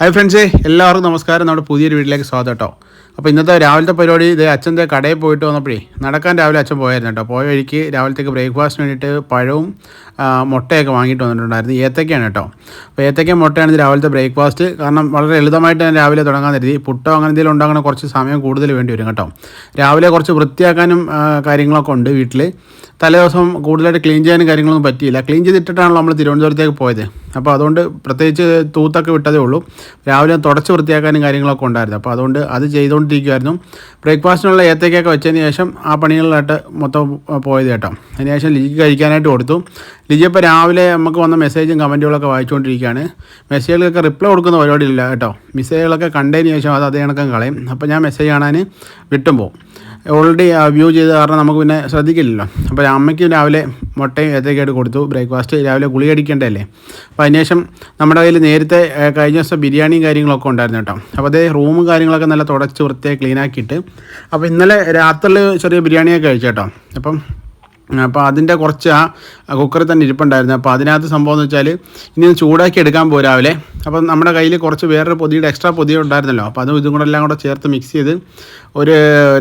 Hi ഫ്രണ്ട്സേ എല്ലാവർക്കും നമസ്കാരം. നമ്മുടെ പുതിയൊരു വീട്ടിലേക്ക് സ്വാഗതം കേട്ടോ. അപ്പോൾ ഇന്നത്തെ രാവിലത്തെ പരിപാടി ഇത് അച്ഛന്റെ കടയിൽ പോയിട്ട് വന്നപ്പോഴേ നടക്കാൻ രാവിലെ അച്ഛൻ പോയായിരുന്നു കേട്ടോ. പോയ വഴിക്ക് രാവിലത്തേക്ക് ബ്രേക്ക്ഫാസ്റ്റിന് വേണ്ടിയിട്ട് പഴവും മുട്ടയൊക്കെ വാങ്ങിയിട്ട് വന്നിട്ടുണ്ടായിരുന്നു. ഏത്തക്കയാണ് കേട്ടോ. അപ്പോൾ ഏത്തക്ക മുട്ടയാണ് രാവിലത്തെ ബ്രേക്ക്ഫാസ്റ്റ്. കാരണം വളരെ ലളിതമായിട്ട് ഞാൻ രാവിലെ തുടങ്ങാൻ കരുതി. പുട്ടോ അങ്ങനെ എന്തെങ്കിലും ഉണ്ടാകണ കുറച്ച് സമയം കൂടുതൽ വേണ്ടി വരും കേട്ടോ. രാവിലെ കുറച്ച് വൃത്തിയാക്കാനും കാര്യങ്ങളൊക്കെ ഉണ്ട് വീട്ടിൽ തലേദിവസം കൂടുതലായിട്ട് ക്ലീൻ ചെയ്യാനും കാര്യങ്ങളൊന്നും പറ്റിയില്ല. ക്ലീൻ ചെയ്തിട്ടിട്ടാണല്ലോ നമ്മൾ തിരുവനന്തപുരത്തേക്ക് പോയത്. അപ്പോൾ അതുകൊണ്ട് പ്രത്യേകിച്ച് തൂത്തൊക്കെ വിട്ടതേ ഉള്ളൂ. രാവിലെ തുടച്ച് വൃത്തിയാക്കാനും കാര്യങ്ങളൊക്കെ ഉണ്ടായിരുന്നു. അപ്പോൾ അതുകൊണ്ട് അത് ചെയ്തുകൊണ്ടിരിക്കുമായിരുന്നു ബ്രേക്ക്ഫാസ്റ്റിനുള്ള ഏത്തക്കൊക്കെ വെച്ചതിന് ശേഷം ആ പണികളിലായിട്ട് മൊത്തം പോയത് കേട്ടോ. അതിന് ശേഷം ലിജിക്ക് കഴിക്കാനായിട്ട് കൊടുത്തു. ലിജി ഇപ്പോൾ രാവിലെ നമുക്ക് വന്ന മെസ്സേജും കമന്റുകളൊക്കെ വായിച്ചുകൊണ്ടിരിക്കുകയാണ്. മെസ്സേജുകൾക്ക് റിപ്ലൈ കൊടുക്കുന്ന പരിപാടിയില്ല കേട്ടോ. മെസ്സേജുകളൊക്കെ കണ്ടതിന് ശേഷം അത് അതേ കണക്കം കളയും. അപ്പോൾ ഞാൻ മെസ്സേജ് കാണാൻ വിട്ടും പോകും. ഓൾറെഡി വ്യൂ ചെയ്ത് കാരണം നമുക്ക് പിന്നെ ശ്രദ്ധിക്കില്ലല്ലോ. അപ്പോൾ അമ്മയ്ക്ക് രാവിലെ മുട്ടയും ഏത്തക്കായിട്ട് കൊടുത്തു. ബ്രേക്ക്ഫാസ്റ്റ് രാവിലെ ഗുളി അടിക്കേണ്ടതല്ലേ? അപ്പോൾ അതിനുശേഷം നമ്മുടെ കയ്യിൽ നേരത്തെ കഴിഞ്ഞ ദിവസം ബിരിയാണിയും കാര്യങ്ങളൊക്കെ ഉണ്ടായിരുന്നു കേട്ടോ. അപ്പോൾ അതേ റൂമും കാര്യങ്ങളൊക്കെ നല്ല തുടച്ച് വൃത്തിയായി ക്ലീനാക്കിയിട്ട് അപ്പോൾ ഇന്നലെ രാത്രിയിൽ ചെറിയ ബിരിയാണിയൊക്കെ കഴിച്ചു കേട്ടോ. അപ്പം അപ്പോൾ അതിന്റെ കുറച്ച് ആ കുക്കറിൽ തന്നെ ഇരിപ്പുണ്ടായിരുന്നു. അപ്പോൾ അതിനകത്ത് സംഭവം എന്ന് വെച്ചാൽ ഇനി ചൂടാക്കി എടുക്കാൻ പോകും രാവിലെ. അപ്പം നമ്മുടെ കയ്യിൽ കുറച്ച് വേറൊരു പൊതിയുടെ എക്സ്ട്രാ പൊതി ഉണ്ടായിരുന്നല്ലോ. അപ്പോൾ അതും ഇതും കൂടെ എല്ലാം കൂടെ ചേർത്ത് മിക്സ് ചെയ്ത് ഒരു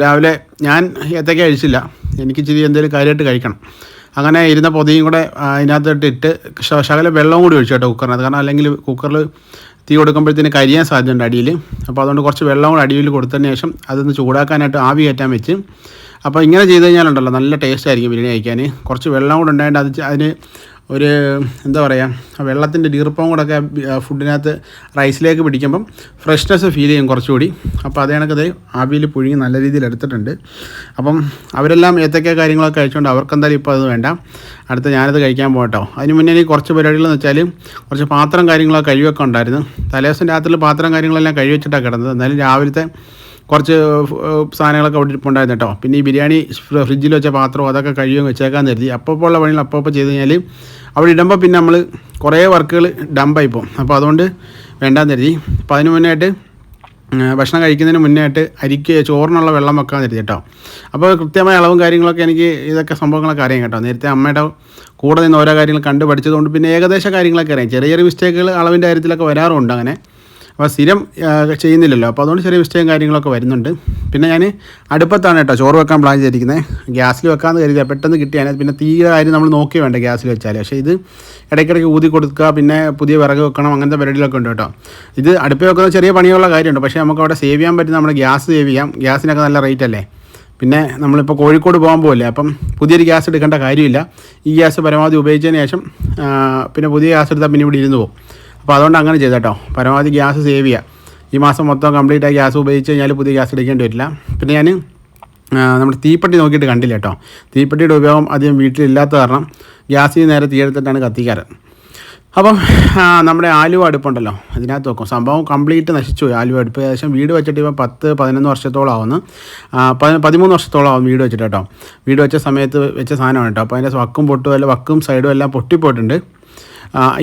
രാവിലെ ഞാൻ ഏത്തക്ക കഴിച്ചില്ല. എനിക്ക് ഇച്ചിരി എന്തെങ്കിലും കാര്യമായിട്ട് കഴിക്കണം. അങ്ങനെ ഇരുന്ന പൊതിയും കൂടെ അതിനകത്തോട്ട് ഇട്ട് ശകലം വെള്ളവും കൂടി ഒഴിച്ചു കേട്ടോ കുക്കറിനകത്ത് കാരണം അല്ലെങ്കിൽ കുക്കറിൽ തീ കൊടുക്കുമ്പോഴത്തേന് കരിയാൻ സാധ്യതയുണ്ട് അടിയിൽ അപ്പോൾ അതുകൊണ്ട് കുറച്ച് വെള്ളം കൂടെ അടിയിൽ കൊടുത്തതിന് ശേഷം അതൊന്ന് ചൂടാക്കാനായിട്ട് ആവി കയറ്റാൻ വെച്ച് അപ്പോൾ ഇങ്ങനെ ചെയ്ത് കഴിഞ്ഞാലുണ്ടല്ലോ നല്ല ടേസ്റ്റ് ആയിരിക്കും ബിരിയാണി കഴിക്കാൻ. കുറച്ച് വെള്ളം കൂടെ ഉണ്ടായതുകൊണ്ട് അത് അതിന് ഒരു എന്താ പറയുക വെള്ളത്തിന്റെ ഈർപ്പം ഒക്കെ ഫുഡിനകത്ത് റൈസിലേക്ക് പിടിക്കുമ്പം ഫ്രഷ്നെസ് ഫീൽ ചെയ്യും കുറച്ചുകൂടി. അപ്പോൾ അത് കണക്കത് ആവിയിൽ പുഴുങ്ങി നല്ല രീതിയിൽ എടുത്തിട്ടുണ്ട്. അപ്പം അവരെല്ലാം ഏത്തക്ക കാര്യങ്ങളൊക്കെ കഴിച്ചുകൊണ്ട് അവർക്ക് എന്തായാലും ഇപ്പോൾ അത് വേണ്ട. അടുത്ത ഞാനത് കഴിക്കാൻ പോകട്ടോ. അതിന് മുന്നേ എനിക്ക് കുറച്ച് പരിപാടികളെന്ന് വെച്ചാൽ കുറച്ച് പാത്രം കാര്യങ്ങളൊക്കെ കഴിവൊക്കെ ഉണ്ടായിരുന്നു. തലേദിവസം രാത്രിയിൽ പാത്രം കാര്യങ്ങളെല്ലാം കഴിവെച്ചിട്ടാണ് കിടന്നത്. എന്നാലും രാവിലത്തെ കുറച്ച് സാധനങ്ങളൊക്കെ അവിടെ ഇരിപ്പുണ്ടായിരുന്നു കേട്ടോ. പിന്നെ ഈ ബിരിയാണി ഫ്ര- ഫ്രിഡ്ജിൽ വെച്ച പാത്രവും അതൊക്കെ കഴിയുകയും വെച്ചേക്കാൻ കരുതി. അപ്പോൾ ഉള്ള പണികൾ അപ്പോൾ ചെയ്ത് കഴിഞ്ഞാൽ അവിടെ ഇടുമ്പോൾ പിന്നെ നമ്മൾ കുറേ വർക്കുകൾ ഡംപായി പോകും. അപ്പോൾ അതുകൊണ്ട് വേണ്ടാന്ന് കരുതി. അപ്പോൾ അതിന് മുന്നേ ആയിട്ട് ഉം, ഭക്ഷണം കഴിക്കുന്നതിന് മുന്നേ അരിക്ക് ചോറിനുള്ള വെള്ളം വെക്കാൻ കരുതി കേട്ടോ. അപ്പോൾ കൃത്യമായ അളവും കാര്യങ്ങളൊക്കെ എനിക്ക് ഇതൊക്കെ സംഭവങ്ങളൊക്കെ അറിയാം കേട്ടോ. നേരത്തെ അമ്മയുടെ കൂടെ നിന്ന് ഓരോ കാര്യങ്ങൾ കണ്ട് പഠിച്ചതുകൊണ്ട് പിന്നെ ഏകദേശ കാര്യങ്ങളൊക്കെ അറിയാം. ചെറിയ ചെറിയ മിസ്റ്റേക്കുകൾ അളവിന്റെ കാര്യത്തിലൊക്കെ വരാറുണ്ട് അങ്ങനെ. അപ്പോൾ സ്ഥിരം ചെയ്യുന്നില്ലല്ലോ. അപ്പോൾ അതുകൊണ്ട് ചെറിയ മിസ്റ്റേക്കും കാര്യങ്ങളൊക്കെ വരുന്നുണ്ട്. പിന്നെ ഞാൻ അടുപ്പത്താണ് കേട്ടോ ചോറ് വെക്കാൻ പ്ലാൻ ചെയ്തിരിക്കുന്നത് ഗ്യാസിൽ വെക്കാമെന്ന് കരുതിയാൽ പെട്ടെന്ന് കിട്ടിയാൽ പിന്നെ തീയുടെ കാര്യം നമ്മൾ നോക്കി വേണ്ട ഗ്യാസിൽ വെച്ചാൽ പക്ഷേ ഇത് ഇടയ്ക്കിടയ്ക്ക് ഊതി കൊടുക്കുക പിന്നെ പുതിയ വിറക് വെക്കണം അങ്ങനത്തെ പരിപാടികളൊക്കെ ഉണ്ട് കേട്ടോ. ഇത് അടുപ്പിൽ വെക്കുന്ന ചെറിയ പണിയുള്ള കാര്യമുണ്ട്. പക്ഷേ നമുക്ക് അവിടെ സേവ് ചെയ്യാൻ പറ്റുന്ന നമ്മുടെ ഗ്യാസ് സേവ് ചെയ്യാം. ഗ്യാസിനൊക്കെ നല്ല റേറ്റ് അല്ലേ? പിന്നെ നമ്മളിപ്പോൾ കോഴിക്കോട് പോകാൻ പോകില്ല അപ്പം പുതിയൊരു ഗ്യാസ് എടുക്കേണ്ട കാര്യമില്ല. ഈ ഗ്യാസ് പരമാവധി ഉപയോഗിച്ചതിന് ശേഷം പിന്നെ പുതിയ ഗ്യാസ് എടുത്താൽ പിന്നെ ഇവിടെ ഇരുന്ന് പോകും. അപ്പോൾ അതുകൊണ്ട് അങ്ങനെ ചെയ്തേട്ടോ. പരമാവധി ഗ്യാസ് സേവ് ചെയ്യുക ഈ മാസം മൊത്തം കംപ്ലീറ്റ് ആയി ഗ്യാസ് ഉപയോഗിച്ച് കഴിഞ്ഞാൽ പുതിയ ഗ്യാസ് എടുക്കേണ്ടി വരില്ല. പിന്നെ ഞാൻ നമ്മുടെ തീപ്പെട്ടി നോക്കിയിട്ട് കണ്ടില്ല കേട്ടോ. തീപ്പെട്ടിയുടെ ഉപയോഗം അധികം വീട്ടിലില്ലാത്ത കാരണം ഗ്യാസിൽ നേരെ തീയെടുത്തിട്ടാണ് കത്തിക്കാറ്. അപ്പം നമ്മുടെ ആലുവ അടുപ്പുണ്ടല്ലോ. അതിനകത്ത് നോക്കും. സംഭവം കംപ്ലീറ്റ് നശിച്ചു പോയി ആലുവ അടുപ്പ്. ഏകദേശം വീട് വെച്ചിട്ട് ഇപ്പം പത്ത് പതിനൊന്ന് വർഷത്തോളം ആവുന്നു. പതിമൂന്ന് വർഷത്തോളം ആവും വീട് വെച്ചിട്ട് കേട്ടോ. വീട് വെച്ച സമയത്ത് വെച്ച സാധനമാണ് കേട്ടോ. അപ്പോൾ അതിന്റെ വക്കും പൊട്ടും അല്ല വക്കും സൈഡും എല്ലാം പൊട്ടിപ്പോയിട്ടുണ്ട്.